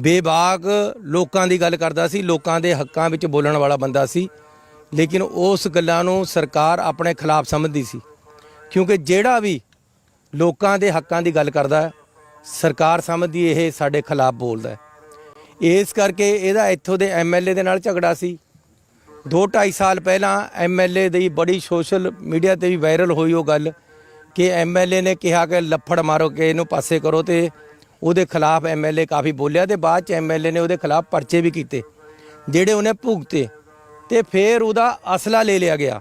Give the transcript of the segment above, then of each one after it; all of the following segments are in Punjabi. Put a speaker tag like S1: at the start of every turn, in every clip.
S1: ਬੇਬਾਕ ਲੋਕਾਂ ਦੀ ਗੱਲ ਕਰਦਾ ਸੀ ਲੋਕਾਂ ਦੇ ਹੱਕਾਂ ਵਿੱਚ ਬੋਲਣ ਵਾਲਾ ਬੰਦਾ ਸੀ ਲੇਕਿਨ ਉਸ ਗੱਲਾਂ ਨੂੰ ਸਰਕਾਰ ਆਪਣੇ ਖਿਲਾਫ ਸਮਝਦੀ ਸੀ। ਕਿਉਂਕਿ ਜਿਹੜਾ ਵੀ ਲੋਕਾਂ ਦੇ ਹੱਕਾਂ ਦੀ ਗੱਲ ਕਰਦਾ ਹੈ, ਸਰਕਾਰ ਸਮਝਦੀ ਇਹ ਸਾਡੇ ਖਿਲਾਫ ਬੋਲਦਾ ਹੈ। ਇਸ ਕਰਕੇ ਇਹਦਾ ਇੱਥੋਂ ਦੇ ਐਮਐਲਏ ਦੇ ਨਾਲ ਝਗੜਾ ਸੀ। 2.5 ਸਾਲ ਪਹਿਲਾਂ ਐਮਐਲਏ ਦੀ ਬੜੀ ਸੋਸ਼ਲ ਮੀਡੀਆ ਤੇ ਵੀ ਵਾਇਰਲ ਹੋਈ ਉਹ ਗੱਲ ਕਿ ਐਮਐਲਏ ਨੇ ਕਿਹਾ ਕਿ ਲੱਫੜ ਮਾਰੋ ਕਿ ਇਹਨੂੰ ਪਾਸੇ ਕਰੋ ਤੇ ਉਹਦੇ ਖਿਲਾਫ ਐਮਐਲਏ ਕਾਫੀ ਬੋਲਿਆ ਤੇ ਬਾਅਦ ਚ ਐਮਐਲਏ ਨੇ ਉਹਦੇ ਖਿਲਾਫ ਪਰਚੇ ਵੀ ਕੀਤੇ, ਜਿਹੜੇ ਉਹਨੇ ਭੁਗਤੇ ਤੇ ਫਿਰ ਉਹਦਾ ਅਸਲਾ ਲੈ ਲਿਆ ਗਿਆ।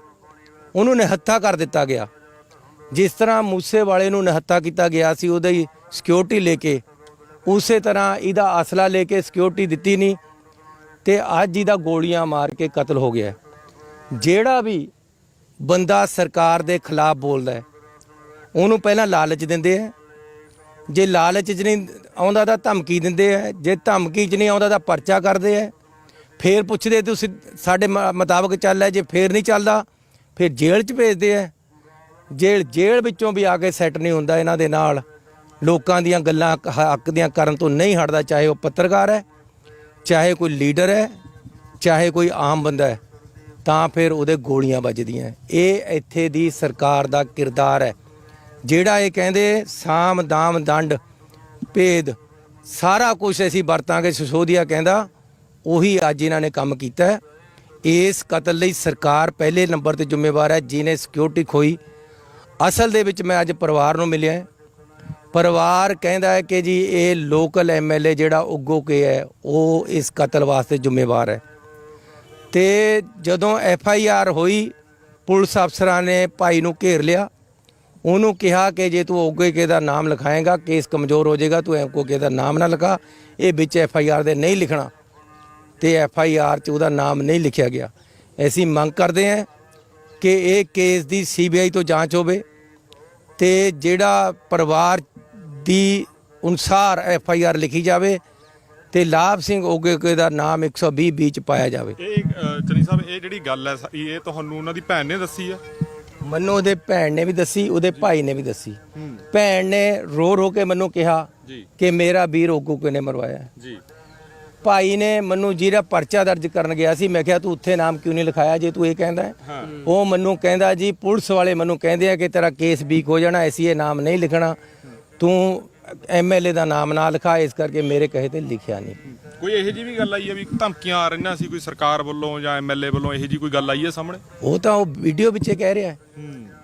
S1: ਉਹਨੂੰ ਨਿਹੱਥਾ ਕਰ ਦਿੱਤਾ ਗਿਆ। ਜਿਸ ਤਰ੍ਹਾਂ ਮੂਸੇ ਵਾਲੇ ਨੂੰ ਨਿਹੱਥਾ ਕੀਤਾ ਗਿਆ ਸੀ, ਉਹਦੀ ਸਿਕਿਉਰਿਟੀ ਲੈ ਕੇ, ਉਸੇ ਤਰ੍ਹਾਂ ਇਹਦਾ ਅਸਲਾ ਲੈ ਕੇ ਸਿਕਿਉਰਿਟੀ ਦਿੱਤੀ ਨਹੀਂ ਤੇ ਅੱਜ ਇਹਦਾ ਗੋਲੀਆਂ ਮਾਰ ਕੇ ਕਤਲ ਹੋ ਗਿਆ। ਜਿਹੜਾ ਵੀ ਬੰਦਾ ਸਰਕਾਰ ਦੇ ਖਿਲਾਫ ਬੋਲਦਾ ਹੈ, ਉਹਨੂੰ ਪਹਿਲਾਂ ਲਾਲਚ ਦਿੰਦੇ ਆ ਜੇ ਲਾਲਚ 'ਚ ਨਹੀਂ ਆਉਂਦਾ ਤਾਂ ਧਮਕੀ ਦਿੰਦੇ ਆ। ਜੇ ਧਮਕੀ 'ਚ ਨਹੀਂ ਆਉਂਦਾ ਤਾਂ ਪਰਚਾ ਕਰਦੇ ਆ। ਫੇਰ ਪੁੱਛਦੇ ਤੁਸੀਂ ਸਾਡੇ ਮ- ਮੁਤਾਬਕ ਚੱਲ ਹੈ ਜੇ ਫੇਰ ਨਹੀਂ ਚੱਲਦਾ, ਫਿਰ ਜੇਲ੍ਹ 'ਚ ਭੇਜਦੇ ਆ। ਜੇਲ੍ਹ ਜੇਲ੍ਹ ਵਿੱਚੋਂ ਵੀ ਆ ਕੇ ਸੈੱਟ ਨਹੀਂ ਹੁੰਦਾ ਇਹਨਾਂ ਦੇ ਨਾਲ। ਲੋਕਾਂ ਦੀਆਂ ਗੱਲਾਂ ਹੱਕ ਦੀਆਂ ਕਰਨ ਤੋਂ ਨਹੀਂ ਹਟਦਾ, ਚਾਹੇ ਉਹ ਪੱਤਰਕਾਰ ਹੈ, ਚਾਹੇ ਕੋਈ ਲੀਡਰ ਹੈ, ਚਾਹੇ ਕੋਈ ਆਮ ਬੰਦਾ ਹੈ, ਤਾਂ ਫਿਰ ਉਹਦੇ ਗੋਲੀਆਂ ਵੱਜਦੀਆਂ। ਇਹ ਇੱਥੇ ਦੀ ਸਰਕਾਰ ਦਾ ਕਿਰਦਾਰ ਹੈ। ਜਿਹੜਾ ਇਹ ਕਹਿੰਦੇ ਸਾਮ, ਦਾਮ, ਦੰਡ, ਭੇਦ, ਸਾਰਾ ਕੁਝ ਅਸੀਂ ਵਰਤਾਂਗੇ, ਸਿਸੋਦੀਆ ਕਹਿੰਦਾ, ਉਹੀ ਅੱਜ ਇਹਨਾਂ ਨੇ ਕੰਮ ਕੀਤਾ ਇਸ ਕਤਲ ਲਈ ਸਰਕਾਰ ਪਹਿਲੇ ਨੰਬਰ ਤੇ ਜ਼ਿੰਮੇਵਾਰ ਹੈ ਜਿਨੇ ਸਿਕਿਉਰਿਟੀ ਖੋਈ। ਅਸਲ ਦੇ ਵਿੱਚ ਮੈਂ ਅੱਜ ਪਰਿਵਾਰ ਨੂੰ ਮਿਲਿਆ ਪਰਿਵਾਰ ਕਹਿੰਦਾ ਹੈ ਕਿ ਜੀ, ਇਹ ਲੋਕਲ ਐਮਐਲਏ ਜਿਹੜਾ ਉੱਗੋ ਕੇ ਹੈ, ਉਹ ਇਸ ਕਤਲ ਵਾਸਤੇ ਜ਼ਿੰਮੇਵਾਰ ਹੈ। ਤੇ ਜਦੋਂ ਐਫ ਆਈ ਆਰ ਹੋਈ, ਪੁਲਿਸ ਅਫਸਰਾਂ ਨੇ ਭਾਈ ਨੂੰ ਘੇਰ ਲਿਆ। ਉਹਨੂੰ ਕਿਹਾ ਕਿ ਜੇ ਤੂੰ ਉੱਗੇ ਕੇ ਦਾ ਨਾਮ ਲਿਖਾਏਗਾ, ਕੇਸ ਕਮਜ਼ੋਰ ਹੋ ਜਾਏਗਾ, ਤੂੰ ਐਮਕੋ ਕੇ ਦਾ ਨਾਮ ਨਾ ਲਿਖਾ। ਇਹ ਵਿੱਚ ਐਫ ਆਈ ਆਰ ਦੇ ਨਹੀਂ ਲਿਖਣਾ। ਤੇ ਐਫ ਆਈ ਆਰ 'ਚ ਉਹਦਾ ਨਾਮ ਨਹੀਂ ਲਿਖਿਆ ਗਿਆ। ਅਸੀਂ ਮੰਗ ਕਰਦੇ ਹਾਂ ਕਿ ਇਹ ਕੇਸ ਦੀ ਸੀਬੀਆਈ ਤੋਂ ਜਾਂਚ ਹੋਵੇ ਤੇ ਜਿਹੜਾ ਪਰਿਵਾਰ ਦੀ ਅਨੁਸਾਰ ਐਫ ਆਈ ਆਰ ਲਿਖੀ ਜਾਵੇ ਤੇ ਲਾਭ ਸਿੰਘ ਓਗੇਕੇ ਦਾ ਨਾਮ 120 ਬੀ ਚ ਪਾਇਆ ਜਾਵੇ।
S2: ਇਹ ਚਨੀ ਸਾਹਿਬ, ਇਹ ਜਿਹੜੀ ਗੱਲ ਹੈ, ਇਹ ਤੁਹਾਨੂੰ ਉਹਨਾਂ ਦੀ ਭੈਣ ਨੇ ਦੱਸੀ ਆ
S1: ਮੈਨੂੰ ਉਹਦੇ ਭੈਣ ਨੇ ਵੀ ਦੱਸੀ ਉਹਦੇ ਭਾਈ ਨੇ ਵੀ ਦੱਸੀ। ਭੈਣ ਨੇ ਰੋ ਰੋ ਕੇ ਮੈਨੂੰ ਕਿਹਾ ਕਿ ਮੇਰਾ ਵੀਰ ਓਗੇਕੇ ਨੇ ਮਰਵਾਇਆ।
S2: ਜੀ।
S1: ਭਾਈ ਨੇ ਮੈਨੂੰ ਜਿਹੜਾ ਪਰਚਾ ਦਰਜ ਕਰਨ ਗਿਆ ਸੀ ਮੈਂ ਕਿਹਾ ਤੂੰ ਉੱਥੇ ਨਾਮ ਕਿਉਂ ਨਹੀਂ ਲਿਖਾਇਆ ਜੇ ਤੂੰ ਇਹ ਕਹਿੰਦਾ ਹਾਂ? ਉਹ ਮੈਨੂੰ ਕਹਿੰਦਾ ਜੀ ਪੁਲਿਸ ਵਾਲੇ ਮੈਨੂੰ ਕਹਿੰਦੇ ਆ ਕਿ ਤੇਰਾ ਕੇਸ ਵੀਕ ਹੋ ਜਾਣਾ ਐਸੀ ਇਹ ਨਾਮ ਨਹੀਂ ਲਿਖਣਾ। ਤੂੰ ਐਮਐਲਏ ਦਾ ਨਾਮ ਨਾ ਲਿਖਾ ਇਸ ਕਰਕੇ ਮੇਰੇ ਕਹੇ ਤੇ ਲਿਖਿਆ ਨਹੀਂ।
S2: ਕੋਈ ਇਹੋ ਜੀ ਵੀ ਗੱਲ ਆਈ ਹੈ ਵੀ ਧਮਕੀਆਂ ਆ ਰਹੀਆਂ ਸੀ ਕੋਈ ਸਰਕਾਰ ਵੱਲੋਂ ਜਾਂ ਐਮਐਲਏ ਵੱਲੋਂ ਇਹੋ ਜੀ ਕੋਈ ਗੱਲ ਆਈ ਹੈ ਸਾਹਮਣੇ?
S1: ਉਹ ਤਾਂ ਉਹ ਵੀਡੀਓ ਵਿੱਚ ਕਹਿ ਰਿਹਾ ਹੈ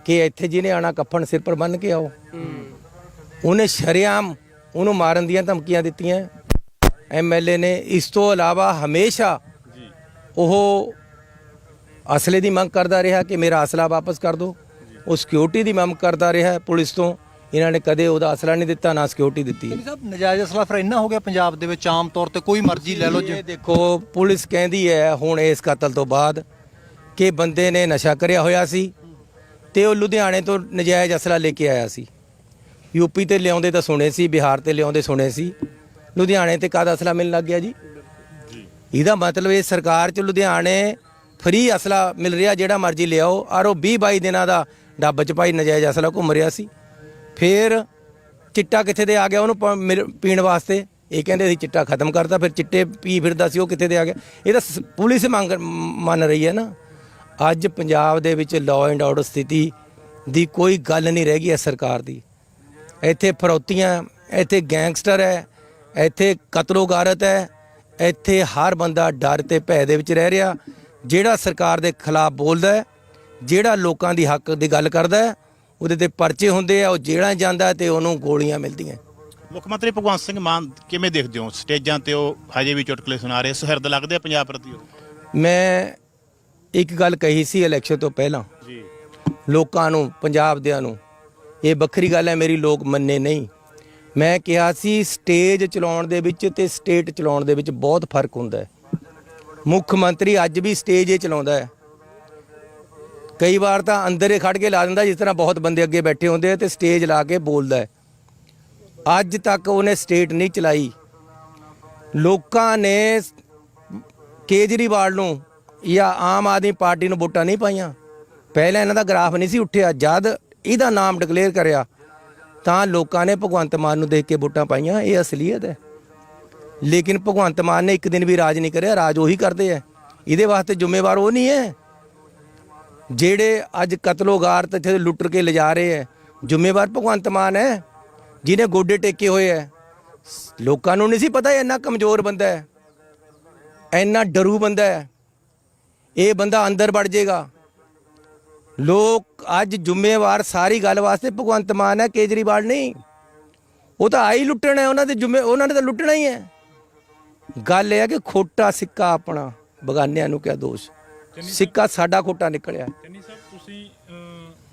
S1: ਕਿ ਇੱਥੇ ਜਿਹਨੇ ਆਣਾ ਕੱਫਣ ਸਿਰ ਪਰ ਬੰਨ ਕੇ ਆਓ। ਉਹਨੇ ਸ਼ਰਿਆਮ ਉਹਨੂੰ ਮਾਰਨ ਦੀਆਂ ਧਮਕੀਆਂ ਦਿੱਤੀਆਂ। ਐਮਐਲਏ ਨੇ ਇਸ ਤੋਂ ਇਲਾਵਾ ਹਮੇਸ਼ਾ ਉਹ ਅਸਲੇ ਦੀ ਮੰਗ ਕਰਦਾ ਰਿਹਾ ਕਿ ਮੇਰਾ ਅਸਲਾ ਵਾਪਸ ਕਰ ਦਿਓ। ਉਹ ਸਿਕਿਉਰਿਟੀ ਦੀ ਮੰਗ ਕਰਦਾ ਰਿਹਾ ਪੁਲਿਸ ਤੋਂ। ਇਹਨਾਂ ਨੇ ਕਦੇ ਉਹਦਾ ਅਸਲਾ ਨਹੀਂ ਦਿੱਤਾ ਨਾ ਸਿਕਿਉਰਿਟੀ ਦਿੱਤੀ।
S3: ਜੀ ਸਾਹਿਬ ਨਜਾਇਜ਼ ਅਸਲਾ ਫਿਰ ਇੰਨਾ ਹੋ ਗਿਆ ਪੰਜਾਬ ਦੇ ਵਿੱਚ ਆਮ ਤੌਰ ਤੇ ਕੋਈ ਮਰਜ਼ੀ ਲੈ ਲਓ
S1: ਇਹ ਦੇਖੋ ਪੁਲਿਸ ਕਹਿੰਦੀ ਹੈ ਹੁਣ ਇਸ ਕਤਲ ਤੋਂ ਬਾਅਦ ਕਿ ਬੰਦੇ ਨੇ ਨਸ਼ਾ ਕਰਿਆ ਹੋਇਆ ਸੀ ਤੇ ਉਹ ਲੁਧਿਆਣੇ ਤੋਂ ਨਜਾਇਜ਼ ਅਸਲਾ ਲੈ ਕੇ ਆਇਆ ਸੀ। ਯੂਪੀ ਤੇ ਲਿਆਉਂਦੇ ਤਾਂ ਸੁਣੇ ਸੀ ਬਿਹਾਰ ਤੇ ਲਿਆਉਂਦੇ ਸੁਣੇ ਸੀ। ਲੁਧਿਆਣੇ ਤੇ ਕਾਹਦਾ ਅਸਲਾ ਮਿਲਣ ਲੱਗ ਗਿਆ ਜੀ? ਇਹਦਾ ਮਤਲਬ ਇਹ ਸਰਕਾਰ ਚ ਲੁਧਿਆਣੇ ਫ੍ਰੀ ਅਸਲਾ ਮਿਲ ਰਿਹਾ ਜਿਹੜਾ ਮਰਜ਼ੀ ਲਿਆਓ। ਔਰ ਉਹ 20 22 ਦਿਨਾਂ ਦਾ ਡੱਬ ਚ ਪਾਈ ਨਜਾਇਜ਼ ਅਸਲਾ ਘੁੰਮ ਰਿਹਾ ਸੀ। ਫਿਰ ਚਿੱਟਾ ਕਿੱਥੇ ਦੇ ਆ ਗਿਆ ਉਹਨੂੰ ਪ- ਮਿਲ- ਪੀਣ ਵਾਸਤੇ? ਇਹ ਕਹਿੰਦੇ ਅਸੀਂ ਚਿੱਟਾ ਖਤਮ ਕਰਤਾ, ਫਿਰ ਚਿੱਟੇ ਪੀ ਫਿਰਦਾ ਸੀ, ਉਹ ਕਿੱਥੇ ਦੇ ਆ ਗਿਆ? ਇਹ ਤਾਂ ਸ- ਪੁਲਿਸ ਮੰਗ ਮੰਨ ਰਹੀ ਹੈ ਨਾ। ਅੱਜ ਪੰਜਾਬ ਦੇ ਵਿੱਚ ਲਾਅ ਐਂਡ ਆਰਡਰ ਸਥਿਤੀ ਦੀ ਕੋਈ ਗੱਲ ਨਹੀਂ ਰਹਿ ਗਈ ਹੈ ਸਰਕਾਰ ਦੀ। ਇੱਥੇ ਫਰੌਤੀਆਂ, ਇੱਥੇ ਗੈਂਗਸਟਰ ਹੈ, ਇੱਥੇ ਕਤਲੋਗਾਰਤ ਹੈ, ਇੱਥੇ ਹਰ ਬੰਦਾ ਡਰ ਤੇ ਭੈ ਦੇ ਵਿੱਚ ਰਹਿ ਰਿਹਾ। ਜਿਹੜਾ ਸਰਕਾਰ ਦੇ ਖਿਲਾਫ ਬੋਲਦਾ ਹੈ, ਜਿਹੜਾ ਲੋਕਾਂ ਦੀ ਹੱਕ ਦੀ ਗੱਲ ਕਰਦਾ ਹੈ ਉਹਦੇ ਤੇ ਪਰਚੇ ਹੁੰਦੇ ਆ ਉਹ ਜੇਲ੍ਹਾਂ ਜਾਂਦਾ ਤੇ ਉਹਨੂੰ ਗੋਲੀਆਂ ਮਿਲਦੀਆਂ।
S4: ਮੁੱਖ ਮੰਤਰੀ ਭਗਵੰਤ ਸਿੰਘ ਮਾਨ ਕਿਵੇਂ ਦੇਖਦੇ ਹੋ? ਸਟੇਜਾਂ ਤੇ ਉਹ ਹਜੇ ਵੀ ਚੁਟਕਲੇ ਸੁਣਾ ਰਹੇ ਸੁਹਿਰਦ ਲੱਗਦੇ ਆ ਪੰਜਾਬ ਪ੍ਰਤੀ ਉਹ?
S1: ਮੈਂ ਇੱਕ ਗੱਲ ਕਹੀ ਸੀ ਇਲੈਕਸ਼ਨ ਤੋਂ ਪਹਿਲਾਂ।
S4: ਜੀ।
S1: ਲੋਕਾਂ ਨੂੰ ਪੰਜਾਬ ਦਿਆਂ ਨੂੰ ਇਹ ਵੱਖਰੀ ਗੱਲ ਹੈ ਮੇਰੀ ਲੋਕ ਮੰਨੇ ਨਹੀਂ। ਮੈਂ ਕਿਹਾ ਸੀ ਸਟੇਜ ਚਲਾਉਣ ਦੇ ਵਿੱਚ ਤੇ ਸਟੇਟ ਚਲਾਉਣ ਦੇ ਵਿੱਚ ਬਹੁਤ ਫ਼ਰਕ ਹੁੰਦਾ ਹੈ। ਮੁੱਖ ਮੰਤਰੀ ਅੱਜ ਵੀ ਸਟੇਜ ਹੀ ਚਲਾਉਂਦਾ ਹੈ। ਕਈ ਵਾਰ ਤਾਂ ਅੰਦਰ ਹੀ ਖੜ ਕੇ ਲਾ ਦਿੰਦਾ ਜਿਸ ਤਰ੍ਹਾਂ ਬਹੁਤ ਬੰਦੇ ਅੱਗੇ ਬੈਠੇ ਹੁੰਦੇ ਆ ਤੇ ਸਟੇਜ ਲਾ ਕੇ ਬੋਲਦਾ ਹੈ। ਅੱਜ ਤੱਕ ਉਹਨੇ ਸਟੇਟ ਨਹੀਂ ਚਲਾਈ। ਲੋਕਾਂ ਨੇ ਕੇਜਰੀਵਾਲ ਨੂੰ ਜਾਂ ਆਮ ਆਦਮੀ ਪਾਰਟੀ ਨੂੰ ਵੋਟਾਂ ਨਹੀਂ ਪਾਈਆਂ। ਪਹਿਲਾਂ ਇਹਨਾਂ ਦਾ ਗ੍ਰਾਫ ਨਹੀਂ ਸੀ ਉੱਠਿਆ। ਜਦ ਇਹਦਾ ਨਾਮ ਡਿਕਲੇਅਰ ਕਰਿਆ, ਤਾਂ ਲੋਕਾਂ ਨੇ ਭਗਵੰਤ ਮਾਨ ਨੂੰ ਦੇਖ ਕੇ ਵੋਟਾਂ ਪਾਈਆਂ। ਇਹ ਅਸਲੀਅਤ ਹੈ। ਲੇਕਿਨ ਭਗਵੰਤ ਮਾਨ ਨੇ ਇੱਕ ਦਿਨ ਵੀ ਰਾਜ ਨਹੀਂ ਕਰਿਆ। ਰਾਜ ਉਹੀ ਕਰਦੇ ਆ। ਇਹਦੇ ਵਾਸਤੇ ਜ਼ਿੰਮੇਵਾਰ ਉਹ ਨਹੀਂ ਹੈ। ਜਿਹੜੇ ਅੱਜ ਕਤਲੋਗਾਰ ਤੇ ਇੱਥੇ ਲੁੱਟ ਕੇ ਲਿਜਾ ਰਹੇ ਹੈ ਜ਼ਿੰਮੇਵਾਰ ਭਗਵੰਤ ਮਾਨ ਹੈ ਜਿਹਨੇ ਗੋਡੇ ਟੇਕੇ ਹੋਏ ਹੈ ਲੋਕਾਂ ਨੂੰ ਨਹੀਂ ਸੀ ਪਤਾ ਇਹ ਇੰਨਾ ਕਮਜ਼ੋਰ ਬੰਦਾ ਹੈ ਇੰਨਾ ਡਰੂ ਬੰਦਾ ਹੈ ਇਹ ਬੰਦਾ ਅੰਦਰ ਵੜ ਜਾਏਗਾ ਲੋਕ ਅੱਜ ਜ਼ਿੰਮੇਵਾਰ ਸਾਰੀ ਗੱਲ ਵਾਸਤੇ ਭਗਵੰਤ ਮਾਨ ਹੈ ਕੇਜਰੀਵਾਲ ਨਹੀਂ। ਉਹ ਤਾਂ ਆਈ ਲੁੱਟਣਾ ਹੈ ਉਹਨਾਂ ਦੇ ਜ਼ਿੰਮੇ, ਉਹਨਾਂ ਨੇ ਤਾਂ ਲੁੱਟਣਾ ਹੀ ਹੈ ਗੱਲ ਇਹ ਹੈ ਕਿ ਖੋਟਾ ਸਿੱਕਾ ਆਪਣਾ, ਬਗਾਨਿਆਂ ਨੂੰ ਕਿਆ ਦੋਸ਼। ਸਿੱਕਾ ਸਾਡਾ ਖੋਟਾ ਨਿਕਲਿਆ।
S2: ਚੰਨੀ ਸਾਹਿਬ ਤੁਸੀਂ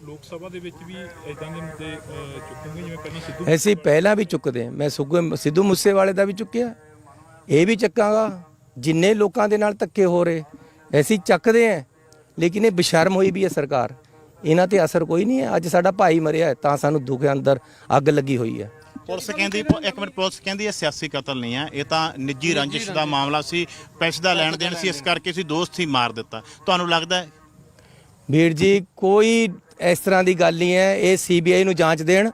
S2: ਲੋਕ ਸਭਾ ਦੇ ਵਿੱਚ ਵੀ ਇਦਾਂ ਦੇ ਮੁੱਦੇ ਚੁੱਕੋਗੇ ਜਿਵੇਂ ਪਹਿਲਾਂ ਸਿੱਧੂ
S1: ਐਸੀ ਪਹਿਲਾਂ ਵੀ ਚੁੱਕਦੇ। ਮੈਂ ਸੁੱਗੂ ਸਿੱਧੂ ਮੂਸੇਵਾਲੇ ਦਾ ਵੀ ਚੁੱਕਿਆ। ਇਹ ਵੀ ਚੱਕਾਂਗਾ। ਜਿੰਨੇ ਲੋਕਾਂ ਦੇ ਨਾਲ ਧੱਕੇ ਹੋ ਰਹੇ ਐਸੀ ਚੱਕਦੇ ਆ ਲੇਕਿਨ ਇਹ ਬਸ਼ਰਮ ਹੋਈ ਵੀ ਹੈ ਸਰਕਾਰ। ਇਹਨਾਂ ਤੇ ਅਸਰ ਕੋਈ ਨਹੀਂ ਹੈ। ਅੱਜ ਸਾਡਾ ਭਾਈ ਮਰਿਆ ਤਾਂ ਸਾਨੂੰ ਦੁੱਖ ਅੰਦਰ ਅੱਗ ਲੱਗੀ ਹੋਈ ਹੈ।
S4: ਪੁਲਿਸ ਕਹਿੰਦੀ ਇੱਕ ਮਿੰਟ ਪੁਲਿਸ ਕਹਿੰਦੀ ਇਹ ਸਿਆਸੀ ਕਤਲ ਨਹੀਂ ਆ ਇਹ ਤਾਂ ਨਿੱਜੀ ਰੰਜਿਸ਼ ਦਾ ਮਾਮਲਾ ਸੀ ਪੈਸੇ ਦਾ ਲੈਣ ਦੇਣ ਸੀ ਇਸ ਕਰਕੇ ਸੀ ਦੋਸਤ ਹੀ ਮਾਰ ਦਿੱਤਾ। ਤੁਹਾਨੂੰ ਲੱਗਦਾ ਹੈ?
S1: ਵੀਰ ਜੀ ਕੋਈ ਇਸ ਤਰ੍ਹਾਂ ਦੀ ਗੱਲ ਨਹੀਂ ਹੈ। ਇਹ ਸੀਬੀਆਈ ਨੂੰ ਜਾਂਚ ਦੇਣ।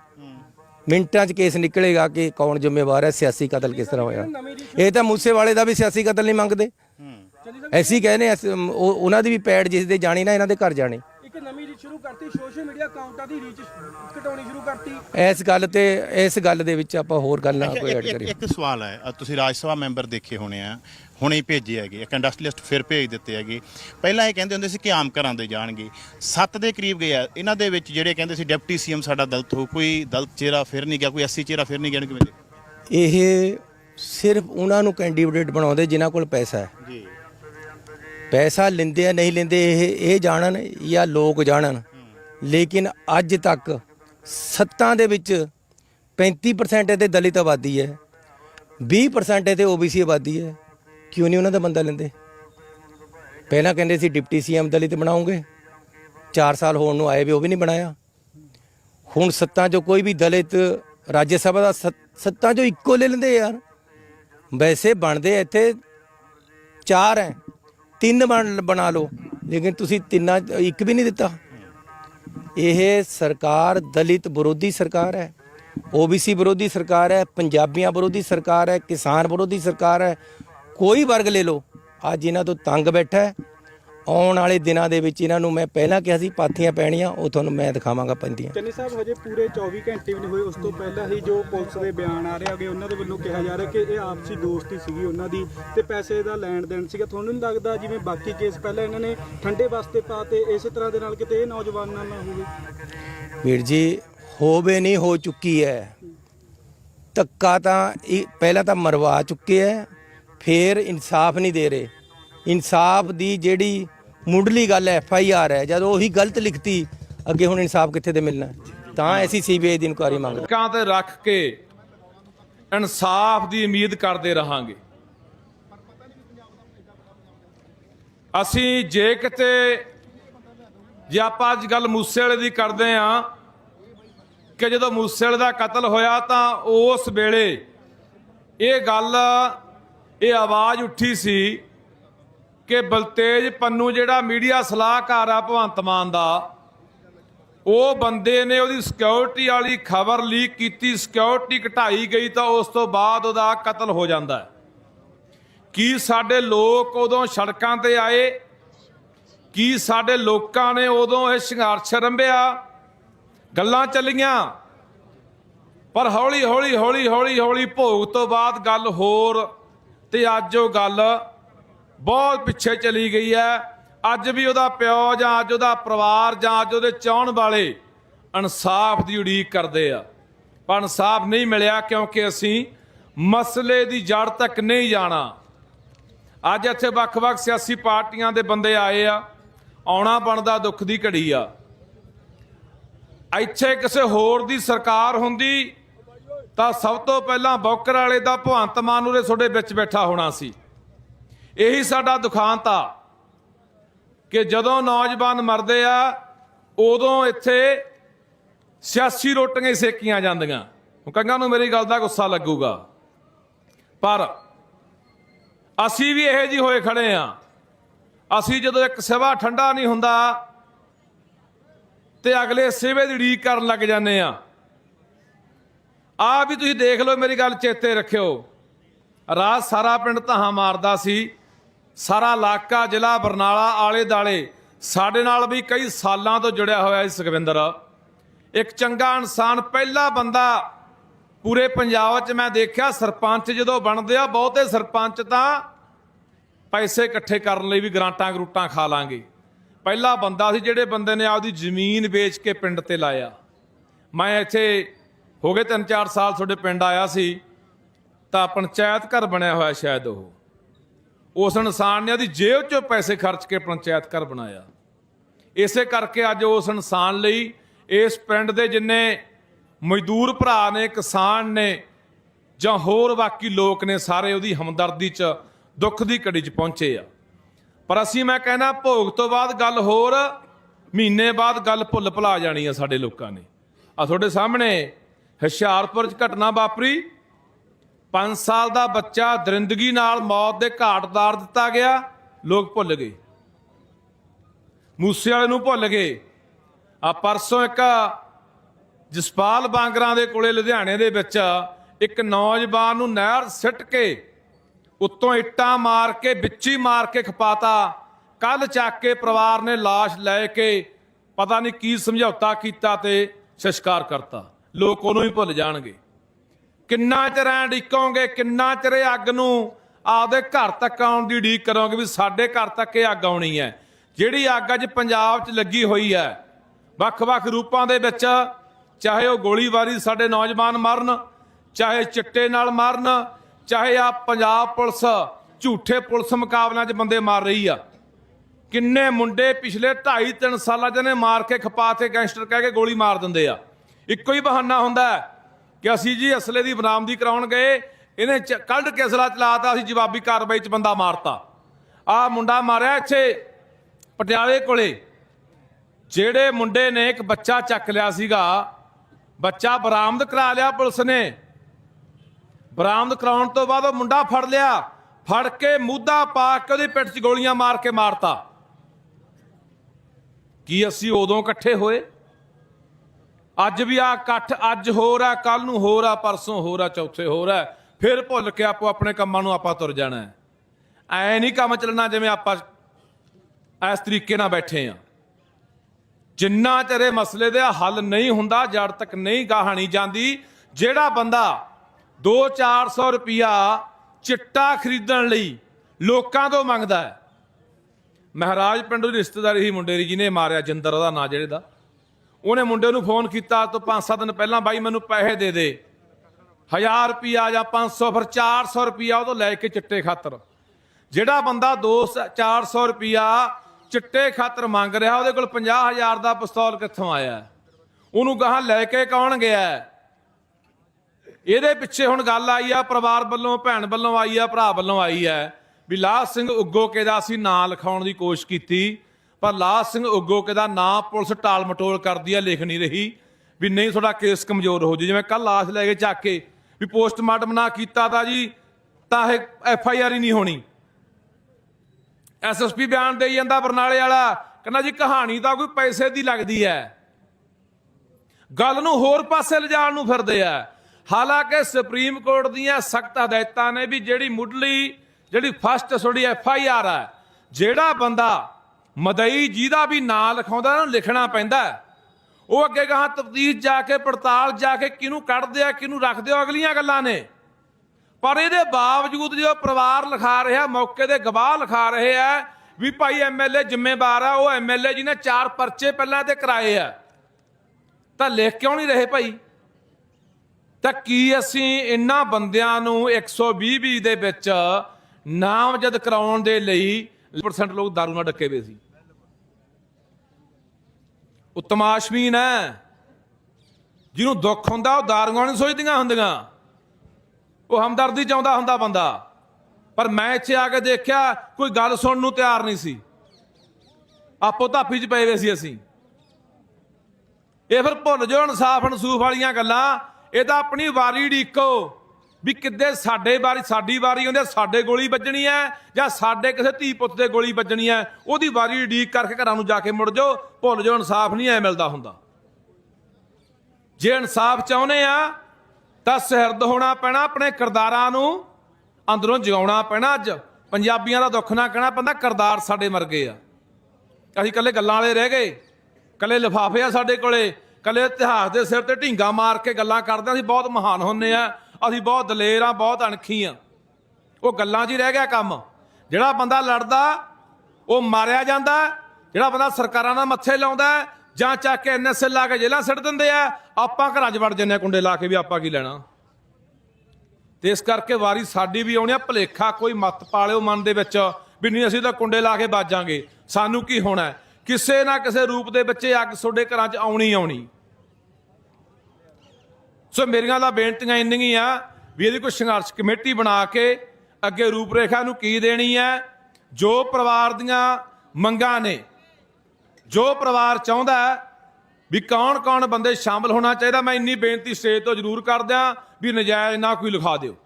S1: ਮਿੰਟਾਂ 'ਚ ਕੇਸ ਨਿਕਲੇਗਾ ਕਿ ਕੌਣ ਜ਼ਿੰਮੇਵਾਰ ਹੈ ਸਿਆਸੀ ਕਤਲ ਕਿਸ ਤਰ੍ਹਾਂ ਹੋਇਆ। ਇਹ ਤਾਂ ਮੂਸੇਵਾਲੇ ਦਾ ਵੀ ਸਿਆਸੀ ਕਤਲ ਨਹੀਂ ਮੰਗਦੇ। ਐਸੀ ਕਹਿੰਦੇ ਉਹਨਾਂ ਦੀ ਵੀ ਪੈੜ ਜਿਸ ਦੇ ਜਾਣੀ ਨਾ ਇਹਨਾਂ ਦੇ ਘਰ ਜਾਣੀ।
S5: ਸ਼ੁਰੂ ਕਰਤੀ ਸੋਸ਼ਲ ਮੀਡੀਆ ਅਕਾਊਂਟਾਂ ਦੀ ਰੀਚ ਘਟਾਉਣੀ ਸ਼ੁਰੂ ਕਰਤੀ।
S1: ਇਸ ਗੱਲ ਤੇ ਇਸ ਗੱਲ ਦੇ ਵਿੱਚ ਆਪਾਂ ਹੋਰ ਗੱਲ ਨਾ ਕੋਈ ਐਡ
S4: ਇੱਕ-
S1: ਕਰੀਏ।
S4: ਇੱਕ ਸਵਾਲ ਹੈ। ਅ, ਤੁਸੀਂ ਰਾਜ ਸਭਾ ਮੈਂਬਰ ਦੇਖੇ ਹੋਣੇ ਆ ਹੁਣੇ ਹੀ ਭੇਜੇ ਹੈਗੇ। ਇੱਕ ਇੰਡਸਟਰੀਲਿਸਟ ਫਿਰ ਭੇਜ ਦਿੱਤੇ ਹੈਗੇ। ਪਹਿਲਾਂ ਇਹ ਕਹਿੰਦੇ ਹੁੰਦੇ ਸੀ ਕਿ ਆਮ ਘਰਾਂ ਦੇ ਜਾਣਗੇ। ਸੱਤ ਦੇ ਕਰੀਬ ਗਏ ਆ। ਇਹਨਾਂ ਦੇ ਵਿੱਚ ਜਿਹੜੇ ਕਹਿੰਦੇ ਸੀ ਡਿਪਟੀ ਸੀਐਮ ਸਾਡਾ ਦਲਤ ਹੋ ਕੋਈ ਦਲਤ ਚਿਹਰਾ ਫਿਰ ਨਹੀਂ ਗਿਆ ਕੋਈ ਐਸਸੀ ਚਿਹਰਾ ਫਿਰ ਨਹੀਂ ਗਿਆ ਇਹਨੂੰ ਕਿਵੇਂ ਦੇਖਦੇ?
S1: ਇਹ ਸਿਰਫ ਉਹਨਾਂ ਨੂੰ ਕੈਂਡੀਡੇਟ ਬਣਾਉਂਦੇ ਜਿਨ੍ਹਾਂ ਕੋਲ ਪੈਸਾ ਹੈ।
S4: ਜੀ।
S1: ਪੈਸਾ ਲੈਂਦੇ ਆ ਨਹੀਂ ਲੈਂਦੇ ਇਹ ਇਹ ਜਾਣਨ ਜਾਂ ਲੋਕ ਜਾਣਨ। ਲੇਕਿਨ ਅੱਜ ਤੱਕ ਸੱਤਾਂ ਦੇ ਵਿੱਚ 35% ਇਹਦੇ ਦਲਿਤ ਆਬਾਦੀ ਹੈ 20% ਇਹਦੇ ਓਬੀਸੀ ਆਬਾਦੀ ਹੈ। ਕਿਉਂ ਨਹੀਂ ਉਹਨਾਂ ਦਾ ਬੰਦਾ ਲੈਂਦੇ? ਪਹਿਲਾਂ ਕਹਿੰਦੇ ਸੀ ਡਿਪਟੀ ਸੀਐਮ ਦਲਿਤ ਬਣਾਉਂਗੇ 4 ਸਾਲ ਹੋਣ ਨੂੰ ਆਏ ਵੀ ਉਹ ਵੀ ਨਹੀਂ ਬਣਾਇਆ। ਹੁਣ ਸੱਤਾਂ 'ਚੋਂ ਕੋਈ ਵੀ ਦਲਿਤ ਰਾਜ ਸਭਾ ਦਾ ਸੱਤਾਂ 'ਚੋਂ ਇੱਕੋ ਲੈ ਲੈਂਦੇ ਯਾਰ। ਵੈਸੇ ਬਣਦੇ ਇੱਥੇ ਚਾਰ ਹੈ, ਤਿੰਨ ਬਣ ਬਣਾ ਲਓ। ਲੇਕਿਨ ਤੁਸੀਂ ਤਿੰਨਾਂ ਇੱਕ ਵੀ ਨਹੀਂ ਦਿੱਤਾ। ਇਹ ਸਰਕਾਰ ਦਲਿਤ ਵਿਰੋਧੀ ਸਰਕਾਰ ਹੈ ਓਬੀਸੀ ਵਿਰੋਧੀ ਸਰਕਾਰ ਹੈ, ਪੰਜਾਬੀਆਂ ਵਿਰੋਧੀ ਸਰਕਾਰ ਹੈ, ਕਿਸਾਨ ਵਿਰੋਧੀ ਸਰਕਾਰ ਹੈ। ਕੋਈ ਵਰਗ ਲੈ ਲਓ, ਅੱਜ ਇਹਨਾਂ ਤੋਂ ਤੰਗ ਬੈਠਾ ਹੈ। ਆਉਣ ਵਾਲੇ ਦਿਨਾਂ ਦੇ ਵਿੱਚ ਇਹਨਾਂ ਨੂੰ ਮੈਂ ਪਹਿਲਾਂ ਕਿਹਾ ਸੀ ਪਾਥੀਆਂ ਪੈਣੀਆਂ ਉਹ ਤੁਹਾਨੂੰ ਮੈਂ ਦਿਖਾਵਾਂਗਾ ਪੈਂਦੀਆਂ
S5: ਚੰਨੀ ਸਾਹਿਬ ਹਜੇ ਪੂਰੇ 24 ਘੰਟੇ ਵੀ ਨਹੀਂ ਹੋਏ ਉਸ ਤੋਂ ਪਹਿਲਾਂ ਹੀ ਜੋ ਪੁਲਿਸ ਦੇ ਬਿਆਨ ਆ ਰਹੇ ਹੈਗੇ ਉਹਨਾਂ ਦੇ ਵੱਲੋਂ ਕਿਹਾ ਜਾ ਰਿਹਾ ਕਿ ਇਹ ਆਪਸੀ ਦੋਸਤੀ ਸੀਗੀ ਉਹਨਾਂ ਦੀ ਤੇ ਪੈਸੇ ਦਾ ਲੈਣ ਦੇਣ ਸੀਗਾ। ਤੁਹਾਨੂੰ ਨਹੀਂ ਲੱਗਦਾ ਜਿਵੇਂ ਬਾਕੀ ਕੇਸ ਪਹਿਲਾਂ ਇਹਨਾਂ ਨੇ ਠੰਡੇ ਵਾਸਤੇ ਪਾਤੇ ਇਸੇ ਤਰ੍ਹਾਂ ਦੇ ਨਾਲ ਕਿਤੇ ਇਹ ਨੌਜਵਾਨਾਂ ਨਾਲ ਹੋਵੇ?
S1: ਵੀਰ ਜੀ ਹੋਵੇ ਨਹੀਂ ਹੋ ਚੁੱਕੀ ਹੈ। ਧੱਕਾ ਤਾਂ ਇਹ ਪਹਿਲਾਂ ਤਾਂ ਮਰਵਾ ਚੁੱਕੇ ਹੈ ਫਿਰ ਇਨਸਾਫ ਨਹੀਂ ਦੇ ਰਹੇ। ਇਨਸਾਫ ਦੀ ਜਿਹੜੀ ਮੁੱਢਲੀ ਗੱਲ ਐਫ ਆਈ ਆਰ ਹੈ। ਜਦ ਉਹੀ ਗਲਤ ਲਿਖਤੀ, ਅੱਗੇ ਹੁਣ ਇਨਸਾਫ ਕਿੱਥੇ ਦੇ ਮਿਲਣਾ? ਤਾਂ ਅਸੀਂ ਸੀਬੀਆਈ ਦੀ ਇਨਕੁਆਰੀ ਮੰਗਦਾ
S6: ਕਾਂ ਤੇ ਰੱਖ ਕੇ ਇਨਸਾਫ ਦੀ ਉਮੀਦ ਕਰਦੇ ਰਹਾਂਗੇ। ਅਸੀਂ ਜੇ ਕਿਤੇ, ਜੇ ਆਪਾਂ ਅੱਜ ਗੱਲ ਮੂਸੇ ਵਾਲੇ ਦੀ ਕਰਦੇ ਆਂ ਕਿ ਜਦੋਂ ਮੂਸੇ ਵਾਲੇ ਦਾ ਕਤਲ ਹੋਇਆ ਤਾਂ ਉਸ ਵੇਲੇ ਇਹ ਗੱਲ, ਇਹ ਆਵਾਜ਼ ਉੱਠੀ ਸੀ ਕਿ ਬਲਤੇਜ ਪੰਨੂ ਜਿਹੜਾ ਮੀਡੀਆ ਸਲਾਹਕਾਰ ਆ ਭਗਵੰਤ ਮਾਨ ਦਾ, ਉਹ ਬੰਦੇ ਨੇ ਉਹਦੀ ਸਿਕਿਉਰਿਟੀ ਵਾਲੀ ਖਬਰ ਲੀਕ ਕੀਤੀ ਸਿਕਿਉਰਿਟੀ ਘਟਾਈ ਗਈ ਤਾਂ ਉਸ ਤੋਂ ਬਾਅਦ ਉਹਦਾ ਕਤਲ ਹੋ ਜਾਂਦਾ ਕੀ ਸਾਡੇ ਲੋਕ ਉਦੋਂ ਸੜਕਾਂ ਤੇ ਆਏ? ਕੀ ਸਾਡੇ ਲੋਕਾਂ ਨੇ ਉਦੋਂ ਇਹ ਸੰਘਰਸ਼ ਰੰਭਿਆ? ਗੱਲਾਂ ਚੱਲੀਆਂ। ਪਰ ਹੌਲੀ ਹੌਲੀ ਹੌਲੀ ਹੌਲੀ ਹੌਲੀ ਭੋਗ ਤੋਂ ਬਾਅਦ ਗੱਲ ਹੋਰ ਤੇ ਅੱਜ ਉਹ ਗੱਲ ਬਹੁਤ ਪਿੱਛੇ ਚਲੀ ਗਈ ਹੈ। ਅੱਜ ਵੀ ਉਹਦਾ ਪਿਓ ਜਾਂ ਅੱਜ ਉਹਦਾ ਪਰਿਵਾਰ ਜਾਂ ਅੱਜ ਉਹਦੇ ਚਾਹਣ ਵਾਲੇ ਇਨਸਾਫ ਦੀ ਉਡੀਕ ਕਰਦੇ ਆ। ਪਰ ਇਨਸਾਫ ਨਹੀਂ ਮਿਲਿਆ ਕਿਉਂਕਿ ਅਸੀਂ ਮਸਲੇ ਦੀ ਜੜ ਤੱਕ ਨਹੀਂ ਜਾਣਾ। ਅੱਜ ਇੱਥੇ ਵੱਖ-ਵੱਖ ਸਿਆਸੀ ਪਾਰਟੀਆਂ ਦੇ ਬੰਦੇ ਆਏ ਆ। ਆਉਣਾ ਬਣਦਾ ਦੁੱਖ ਦੀ ਘੜੀ ਆ। ਇੱਥੇ ਕਿਸੇ ਹੋਰ ਦੀ ਸਰਕਾਰ ਹੁੰਦੀ ਤਾਂ ਸਭ ਤੋਂ ਪਹਿਲਾਂ ਬੌਕਰ ਵਾਲੇ ਦਾ ਭਗਵੰਤ ਮਾਨ ਉਰੇ ਤੁਹਾਡੇ ਵਿੱਚ ਬੈਠਾ ਹੋਣਾ ਸੀ। ਇਹੀ ਸਾਡਾ ਦੁਖਾਂਤ ਆ ਕਿ ਜਦੋਂ ਨੌਜਵਾਨ ਮਰਦੇ ਆ, ਉਦੋਂ ਇੱਥੇ ਸਿਆਸੀ ਰੋਟੀਆਂ ਸੇਕੀਆਂ ਜਾਂਦੀਆਂ। ਹੁਣ ਕੰਗਾਂ ਨੂੰ ਮੇਰੀ ਗੱਲ ਦਾ ਗੁੱਸਾ ਲੱਗੂਗਾ। ਪਰ ਅਸੀਂ ਵੀ ਇਹੋ ਜਿਹੇ ਹੋਏ ਖੜੇ ਆ। ਅਸੀਂ ਜਦੋਂ ਇੱਕ ਸਿਵਾ ਠੰਡਾ ਨਹੀਂ ਹੁੰਦਾ ਤੇ ਅਗਲੇ ਸਿਵੇ ਦੀ ਉਡੀਕ ਕਰਨ ਲੱਗ ਜਾਂਦੇ ਆ। ਆ ਵੀ ਤੁਸੀਂ ਦੇਖ ਲਓ, ਮੇਰੀ ਗੱਲ ਚੇਤੇ ਰੱਖਿਓ। ਰਾਤ ਸਾਰਾ ਪਿੰਡ ਧਾਹਾਂ ਮਾਰਦਾ ਸੀ। ਸਾਰਾ ਇਲਾਕਾ ਜ਼ਿਲ੍ਹਾ ਬਰਨਾਲਾ ਆਲੇ ਦਾਲੇ ਸਾਡੇ ਨਾਲ ਵੀ ਕਈ ਸਾਲਾਂ ਤੋਂ ਜੁੜਿਆ ਹੋਇਆ ਸੀ ਸੁਖਵਿੰਦਰ। ਇੱਕ ਚੰਗਾ ਇਨਸਾਨ, ਪਹਿਲਾ ਬੰਦਾ ਪੂਰੇ ਪੰਜਾਬ 'ਚ ਮੈਂ ਦੇਖਿਆ, ਸਰਪੰਚ ਜਦੋਂ ਬਣਦੇ ਆ, ਬਹੁਤੇ ਸਰਪੰਚ ਤਾਂ ਪੈਸੇ ਇਕੱਠੇ ਕਰਨ ਲਈ ਵੀ ਗਰਾਂਟਾਂ ਗਰੂਟਾਂ ਖਾ ਲਾਂਗੇ। ਪਹਿਲਾ ਬੰਦਾ ਸੀ ਜਿਹੜੇ ਬੰਦੇ ਨੇ ਆਪਦੀ ਜ਼ਮੀਨ ਵੇਚ ਕੇ ਪਿੰਡ ਤੇ ਲਾਇਆ। ਮੈਂ ਇੱਥੇ ਹੋ ਗਏ 3-4 ਸਾਲ ਤੁਹਾਡੇ ਪਿੰਡ ਆਇਆ ਸੀ, ਤਾਂ ਪੰਚਾਇਤ ਘਰ ਬਣਿਆ ਹੋਇਆ ਸ਼ਾਇਦ ਉਹ। ਉਸ ਇਨਸਾਨ ਨੇ ਉਹਦੀ ਜੇਬ 'ਚੋਂ ਪੈਸੇ ਖਰਚ ਕੇ ਪੰਚਾਇਤ ਘਰ ਬਣਾਇਆ। ਇਸੇ ਕਰਕੇ ਅੱਜ ਉਸ ਇਨਸਾਨ ਲਈ ਇਸ ਪਿੰਡ ਦੇ ਜਿੰਨੇ ਮਜ਼ਦੂਰ ਭਰਾ ਨੇ, ਕਿਸਾਨ ਨੇ ਜਾਂ ਹੋਰ ਬਾਕੀ ਲੋਕ ਨੇ ਸਾਰੇ ਉਹਦੀ ਹਮਦਰਦੀ 'ਚ ਦੁੱਖ ਦੀ ਘੜੀ 'ਚ ਪਹੁੰਚੇ ਆ। ਪਰ ਅਸੀਂ ਮੈਂ ਕਹਿੰਦਾ ਭੋਗ ਤੋਂ ਬਾਅਦ ਗੱਲ ਹੋਰ, ਮਹੀਨੇ ਬਾਅਦ ਗੱਲ ਭੁੱਲ ਭੁਲਾ ਜਾਣੀ ਆ ਸਾਡੇ ਲੋਕਾਂ ਨੇ। ਆ ਤੁਹਾਡੇ ਸਾਹਮਣੇ ਹੁਸ਼ਿਆਰਪੁਰ 'ਚ ਘਟਨਾ ਵਾਪਰੀ। 5 ਸਾਲ ਦਾ ਬੱਚਾ ਦਰਿੰਦਗੀ ਨਾਲ ਮੌਤ ਦੇ ਘਾਟ ਉਤਾਰ ਦਿੱਤਾ ਗਿਆ, ਲੋਕ ਭੁੱਲ ਗਏ। ਮੂਸੇ ਵਾਲੇ ਨੂੰ ਭੁੱਲ ਗਏ। ਆ ਪਰਸੋਂ ਇੱਕ ਜਸਪਾਲ ਬਾਂਗਰਾਂ ਦੇ ਕੋਲੇ ਲੁਧਿਆਣੇ ਦੇ ਵਿੱਚ ਇੱਕ ਨੌਜਵਾਨ ਨੂੰ ਨਹਿਰ ਸਿੱਟ ਕੇ ਉੱਤੋਂ ਇੱਟਾਂ ਮਾਰ ਕੇ, ਵਿੱਚੀ ਮਾਰ ਕੇ ਖਪਾਤਾ। ਕੱਲ ਚੱਕ ਕੇ ਪਰਿਵਾਰ ਨੇ লাশ ਲੈ ਕੇ ਪਤਾ ਨਹੀਂ ਕੀ ਸਮਝੌਤਾ ਕੀਤਾ ਤੇ ਸਸਕਾਰ ਕਰਤਾ। ਲੋਕ ਉਹਨੂੰ ਹੀ ਭੁੱਲ ਜਾਣਗੇ। ਕਿੰਨਾ ਚਿਰ ਐਂ ਡਿੱਕੋਗੇ, ਕਿੰਨਾ ਚਿਰ ਇਹ ਅੱਗ ਨੂੰ ਆਪਦੇ ਘਰ ਤੱਕ ਆਉਣ ਦੀ ਉਡੀਕ ਕਰੋਗੇ ਵੀ ਸਾਡੇ ਘਰ ਤੱਕ ਇਹ ਅੱਗ ਆਉਣੀ ਹੈ। ਜਿਹੜੀ ਅੱਗ ਅੱਜ ਪੰਜਾਬ 'ਚ ਲੱਗੀ ਹੋਈ ਹੈ, ਵੱਖ-ਵੱਖ ਰੂਪਾਂ ਦੇ ਵਿੱਚ, ਚਾਹੇ ਉਹ ਗੋਲੀਬਾਰੀ ਸਾਡੇ ਨੌਜਵਾਨ ਮਰਨ, ਚਾਹੇ ਚਿੱਟੇ ਨਾਲ ਮਰਨ, ਚਾਹੇ ਆ ਪੰਜਾਬ ਪੁਲਿਸ ਝੂਠੇ ਪੁਲਿਸ ਮੁਕਾਬਲਿਆਂ 'ਚ ਬੰਦੇ ਮਾਰ ਰਹੀ ਆ। ਕਿੰਨੇ ਮੁੰਡੇ ਪਿਛਲੇ 2.5 3 ਸਾਲਾਂ 'ਚ ਨੇ ਮਾਰ ਕੇ ਖਪਾ ਤੇ ਗੈਂਗਸਟਰ ਕਹਿ ਕੇ ਗੋਲੀ ਮਾਰ ਦਿੰਦੇ ਆ। ਇੱਕੋ ਹੀ ਬਹਾਨਾ ਹੁੰਦਾ ਹੈ ਕਿ ਅਸੀਂ ਜੀ ਅਸਲੇ ਦੀ ਬਰਾਮਦੀ ਕਰਾਉਣ ਗਏ, ਇਹਨੇ ਚ- ਕੱਢ ਕੇ ਅਸਲਾ ਚਲਾਤਾ, ਅਸੀਂ ਜਵਾਬੀ ਕਾਰਵਾਈ 'ਚ ਬੰਦਾ ਮਾਰਤਾ। ਆ ਮੁੰਡਾ ਮਾਰਿਆ ਇੱਥੇ, ਪਟਿਆਲੇ ਕੋਲੇ। ਜਿਹੜੇ ਮੁੰਡੇ ਨੇ ਇੱਕ ਬੱਚਾ ਚੱਕ ਲਿਆ ਸੀਗਾ, ਬੱਚਾ ਬਰਾਮਦ ਕਰਾ ਲਿਆ ਪੁਲਿਸ ਨੇ। ਬਰਾਮਦ ਕਰਾਉਣ ਤੋਂ ਬਾਅਦ ਉਹ ਮੁੰਡਾ ਫੜ ਲਿਆ, ਫੜ ਕੇ ਮੁੱਦਾ ਪਾ ਕੇ ਉਹਦੀ ਪਿੱਠ 'ਚ ਗੋਲੀਆਂ ਮਾਰ ਕੇ ਮਾਰਤਾ। ਕੀ ਅਸੀਂ ਉਦੋਂ ਇਕੱਠੇ ਹੋਏ? ਅੱਜ ਵੀ ਆ ਇਕੱਠ ਅੱਜ ਹੋਰ ਆ ਕੱਲ ਨੂੰ ਹੋਰ ਆ, ਪਰਸੋਂ ਹੋਰ ਆ, ਚੌਥੇ ਹੋਰ ਆ। ਫਿਰ ਭੁੱਲ ਕੇ ਆਪੋ ਆਪਣੇ ਕੰਮਾਂ ਨੂੰ ਆਪਾਂ ਤੁਰ ਜਾਣਾ ਹੈ। ਐ ਨਹੀਂ ਕੰਮ ਚੱਲਣਾ ਜਿਵੇਂ ਆਪਾਂ ਇਸ ਤਰੀਕੇ ਨਾਲ ਬੈਠੇ ਆ ਜਿੰਨਾ ਚਿਰ ਇਹ ਮਸਲੇ ਦੇ ਹੱਲ ਨਹੀਂ ਹੁੰਦਾ, ਜੜ ਤੱਕ ਨਹੀਂ ਗਾਹਣੀ ਜਾਂਦੀ, ਜਿਹੜਾ ਬੰਦਾ 2-400 ਰੁਪਿਆ ਚਿੱਟਾ ਖਰੀਦਣ ਲਈ ਲੋਕਾਂ ਤੋਂ ਮੰਗਦਾ ਹੈ। ਮਹਾਰਾਜ ਪਿੰਡੋਂ ਦੀ ਰਿਸ਼ਤੇਦਾਰੀ ਹੀ ਮੁੰਡੇ ਦੀ, ਜਿਹਨੇ ਮਾਰਿਆ ਜਿੰਦਰ ਉਹਦਾ ਨਾਂ ਜਿਹੜੇ ਦਾ। ਉਹਨੇ ਮੁੰਡੇ ਨੂੰ ਫੋਨ ਕੀਤਾ, ਤੋਂ 5-7 ਦਿਨ ਪਹਿਲਾਂ ਬਾਈ ਮੈਨੂੰ ਪੈਸੇ ਦੇ ਦੇ। 1000 ਰੁਪਿਆ ਜਾਂ 500 ਫਿਰ 400 ਰੁਪਿਆ ਉਹ ਤੋਂ ਲੈ ਕੇ ਚਿੱਟੇ ਖਾਤਰ। ਜਿਹੜਾ ਬੰਦਾ 2-400 ਰੁਪਿਆ ਚਿੱਟੇ ਖਾਤਰ ਮੰਗ ਰਿਹਾ, ਉਹਦੇ ਕੋਲ 50000 ਦਾ ਪਿਸਤੌਲ ਕਿੱਥੋਂ ਆਇਆ? ਉਹਨੂੰ ਗਾਹਾਂ ਲੈ ਕੇ ਕੌਣ ਗਿਆ? ਇਹਦੇ ਪਿੱਛੇ ਹੁਣ ਗੱਲ ਆਈ ਆ, ਪਰਿਵਾਰ ਵੱਲੋਂ, ਭੈਣ ਵੱਲੋਂ ਆਈ ਆ, ਭਰਾ ਵੱਲੋਂ ਆਈ ਹੈ ਵੀ ਲਾਹ ਸਿੰਘ ਉੱਗੋ ਕੇ ਦਾ ਅਸੀਂ ਨਾਂ ਲਿਖਾਉਣ ਦੀ ਕੋਸ਼ਿਸ਼ ਕੀਤੀ। ਪਰ ਲਾਹ ਸਿੰਘ ਉਗੋਕੇ ਦਾ ਨਾਂ ਪੁਲਿਸ ਟਾਲ ਮਟੋਲ ਕਰਦੀ ਆ, ਲਿਖ ਨਹੀਂ ਰਹੀ ਵੀ ਨਹੀਂ ਤੁਹਾਡਾ ਕੇਸ ਕਮਜ਼ੋਰ ਹੋ ਜੇ। ਜਿਵੇਂ ਕੱਲ ਲਾਸ਼ ਲੈ ਕੇ ਚੱਕ ਕੇ ਵੀ ਪੋਸਟਮਾਰਟਮ ਨਾ ਕੀਤਾ ਤਾਂ ਜੀ, ਤਾਂ ਇਹ ਐਫ ਆਈ ਆਰ ਹੀ ਨਹੀਂ ਹੋਣੀ। ਐਸਐਸਪੀ ਬਿਆਨ ਦੇਈ ਜਾਂਦਾ ਬਰਨਾਲੇ ਵਾਲਾ, ਕਹਿੰਦਾ ਜੀ ਕਹਾਣੀ ਤਾਂ ਕੋਈ ਪੈਸੇ ਦੀ ਲੱਗਦੀ ਹੈ ਗੱਲ ਨੂੰ ਹੋਰ ਪਾਸੇ ਲਿਜਾਣ ਨੂੰ ਫਿਰਦੇ ਆ ਹਾਲਾਂਕਿ ਸੁਪਰੀਮ ਕੋਰਟ ਦੀਆਂ ਸਖਤ ਹਦਾਇਤਾਂ ਨੇ ਵੀ ਜਿਹੜੀ ਮੁੱਢਲੀ, ਜਿਹੜੀ ਫਸਟ ਤੁਹਾਡੀ ਐਫ ਆਈ ਆਰ ਹੈ ਜਿਹੜਾ ਬੰਦਾ ਮਦਈ ਜਿਹਦਾ ਵੀ ਨਾਂ ਲਿਖਾਉਂਦਾ, ਉਹਨੂੰ ਲਿਖਣਾ ਪੈਂਦਾ ਉਹ ਅੱਗੇ ਗਾਹਾਂ ਤਫਤੀਸ਼ ਜਾ ਕੇ, ਪੜਤਾਲ ਜਾ ਕੇ ਕਿਹਨੂੰ ਕੱਢਦੇ ਆ, ਕਿਹਨੂੰ ਰੱਖਦੇ ਆ ਅਗਲੀਆਂ ਗੱਲਾਂ ਨੇ। ਪਰ ਇਹਦੇ ਬਾਵਜੂਦ ਜੋ ਪਰਿਵਾਰ ਲਿਖਾ ਰਿਹਾ, ਮੌਕੇ ਦੇ ਗਵਾਹ ਲਿਖਾ ਰਹੇ ਆ, ਵੀ ਭਾਈ ਐਮਐਲਏ ਜ਼ਿੰਮੇਵਾਰ ਆ, ਉਹ ਐਮਐਲਏ ਜੀ ਨੇ ਚਾਰ ਪਰਚੇ ਪਹਿਲਾਂ ਤੇ ਕਰਾਏ ਆ। ਤਾਂ ਲਿਖ ਕਿਉਂ ਨਹੀਂ ਰਹੇ ਭਾਈ? ਤਾਂ ਕੀ ਅਸੀਂ ਇਹਨਾਂ ਬੰਦਿਆਂ ਨੂੰ 120 ਬੀ ਦੇ ਵਿੱਚ ਨਾਮਜ਼ਦ ਕਰਾਉਣ ਦੇ ਲਈ ਪਰਸੈਂਟ ਲੋਕ ਦਾਰੂ ਨਾਲ ਡੱਕੇ ਹੋਏ ਸੀ? ਉਹ ਉਤਮਾਸ਼ਮੀਨ ਹੈ। ਜਿਹਨੂੰ ਦੁੱਖ ਹੁੰਦਾ, ਉਹ ਦਾਰੂਆਂ ਨਹੀਂ ਸੋਚਦੀਆਂ ਹੁੰਦੀਆਂ। ਉਹ ਹਮਦਰਦੀ ਚਾਹੁੰਦਾ ਹੁੰਦਾ ਬੰਦਾ। ਪਰ ਮੈਂ ਇੱਥੇ ਆ ਕੇ ਦੇਖਿਆ, ਕੋਈ ਗੱਲ ਸੁਣਨ ਨੂੰ ਤਿਆਰ ਨਹੀਂ ਸੀ। ਆਪੋ ਧਾਪੀ 'ਚ ਪਏ ਹੋਏ ਸੀ ਅਸੀਂ। ਇਹ ਫਿਰ ਭੁੱਲ ਜਾਓ, ਇਨਸਾਫ ਅਨਸੂਫ ਵਾਲੀਆਂ ਗੱਲਾਂ। ਇਹ ਤਾਂ ਆਪਣੀ ਵਾਰੀ ਢੀਕੋ ਵੀ ਕਿੱਦੇ ਸਾਡੇ ਵਾਰੀ, ਸਾਡੀ ਵਾਰੀ ਹੁੰਦੀ ਸਾਡੇ ਗੋਲੀ ਵੱਜਣੀ ਹੈ ਜਾਂ ਸਾਡੇ ਕਿਸੇ ਧੀ ਪੁੱਤ ਦੇ ਗੋਲੀ ਵੱਜਣੀ ਹੈ ਉਹਦੀ ਵਾਰੀ ਢੀਕ ਕਰਕੇ ਘਰਾਂ ਨੂੰ ਜਾ ਕੇ ਮੁੜ ਜਾਓ, ਭੁੱਲ ਜਾਓ, ਇਨਸਾਫ ਨਹੀਂ ਐ ਮਿਲਦਾ ਹੁੰਦਾ। ਜੇ ਇਨਸਾਫ ਚਾਹੁੰਦੇ ਆ, ਤਾਂ ਸਹਿਰਦ ਹੋਣਾ ਪੈਣਾ ਆਪਣੇ ਕਿਰਦਾਰਾਂ ਨੂੰ, ਅੰਦਰੋਂ ਜਗਾਉਣਾ ਪੈਣਾ ਅੱਜ। ਪੰਜਾਬੀਆਂ ਦਾ ਦੁੱਖ ਨਾ ਕਹਿਣਾ ਪੈਂਦਾ, ਕਰਦਾਰ ਸਾਡੇ ਮਰ ਗਏ ਆ। ਅਸੀਂ ਕੱਲੇ ਗੱਲਾਂ ਵਾਲੇ ਰਹਿ ਗਏ ਕੱਲੇ ਲਿਫਾਫੇ ਆ ਸਾਡੇ ਕੋਲੇ ਕੱਲੇ ਇਤਿਹਾਸ ਦੇ ਸਿਰ ਤੇ ਢੀਂਗਾ ਮਾਰ ਕੇ ਗੱਲਾਂ ਕਰਦੇ ਅਸੀਂ ਬਹੁਤ ਮਹਾਨ ਹੁੰਨੇ ਆ। ਅਸੀਂ ਬਹੁਤ ਦਲੇਰ ਆ, ਬਹੁਤ ਅਣਖੀ ਆ। ਉਹ ਗੱਲਾਂ 'ਚ ਹੀ ਰਹਿ ਗਿਆ ਕੰਮ। ਜਿਹੜਾ ਬੰਦਾ ਲੜਦਾ, ਉਹ ਮਾਰਿਆ ਜਾਂਦਾ। ਜਿਹੜਾ ਬੰਦਾ ਸਰਕਾਰਾਂ ਨਾਲ ਮੱਥੇ ਲਾਉਂਦਾ, ਜਾਂ ਚੱਕ ਕੇ ਐਨਐਸਏ ਲਾ ਕੇ ਜੇਲ੍ਹਾਂ ਸਿੱਟ ਦਿੰਦੇ ਆ, ਆਪਾਂ ਘਰਾਂ 'ਚ ਵੜ ਜੰਨੇ ਆ ਕੁੰਡੇ ਲਾ ਕੇ ਵੀ ਆਪਾਂ ਕੀ ਲੈਣਾ। ਤੇ ਇਸ ਕਰਕੇ ਵਾਰੀ ਸਾਡੀ ਵੀ ਆਉਣੀ ਆ, ਭਲੇਖਾ ਕੋਈ ਮਤ ਪਾਲਿਓ ਮਨ ਦੇ ਵਿੱਚ ਵੀ ਨਹੀਂ, ਅਸੀਂ ਤਾਂ ਕੁੰਡੇ ਲਾ ਕੇ ਬਾਜਾਂਗੇ ਸਾਨੂੰ ਕੀ ਹੋਣਾ? ਕਿਸੇ ਨਾ ਕਿਸੇ ਰੂਪ ਦੇ ਵਿੱਚ ਅੱਗ ਤੁਹਾਡੇ ਘਰਾਂ 'ਚ ਆਉਣੀ ਆਉਣੀ। ਸੋ ਮੇਰੀਆਂ ਦਾ ਬੇਨਤੀਆਂ ਇੰਨੀਆਂ ਆ ਵੀ ਇਹਦੀ ਕੋਈ ਸੰਘਰਸ਼ ਕਮੇਟੀ ਬਣਾ ਕੇ ਅੱਗੇ ਰੂਪਰੇਖਾ ਨੂੰ ਕੀ ਦੇਣੀ ਹੈ? ਜੋ ਪਰਿਵਾਰ ਦੀਆਂ ਮੰਗਾਂ ਨੇ ਜੋ ਪਰਿਵਾਰ ਚਾਹੁੰਦਾ ਵੀ ਕੌਣ ਕੌਣ ਬੰਦੇ ਸ਼ਾਮਲ ਹੋਣਾ ਚਾਹੀਦਾ ਮੈਂ ਇੰਨੀ ਬੇਨਤੀ ਸਟੇਜ ਤੋਂ ਜ਼ਰੂਰ ਕਰਦਿਆਂ ਵੀ ਨਜਾਇਜ਼ ਨਾ ਕੋਈ ਲਿਖਾ ਦਿਓ।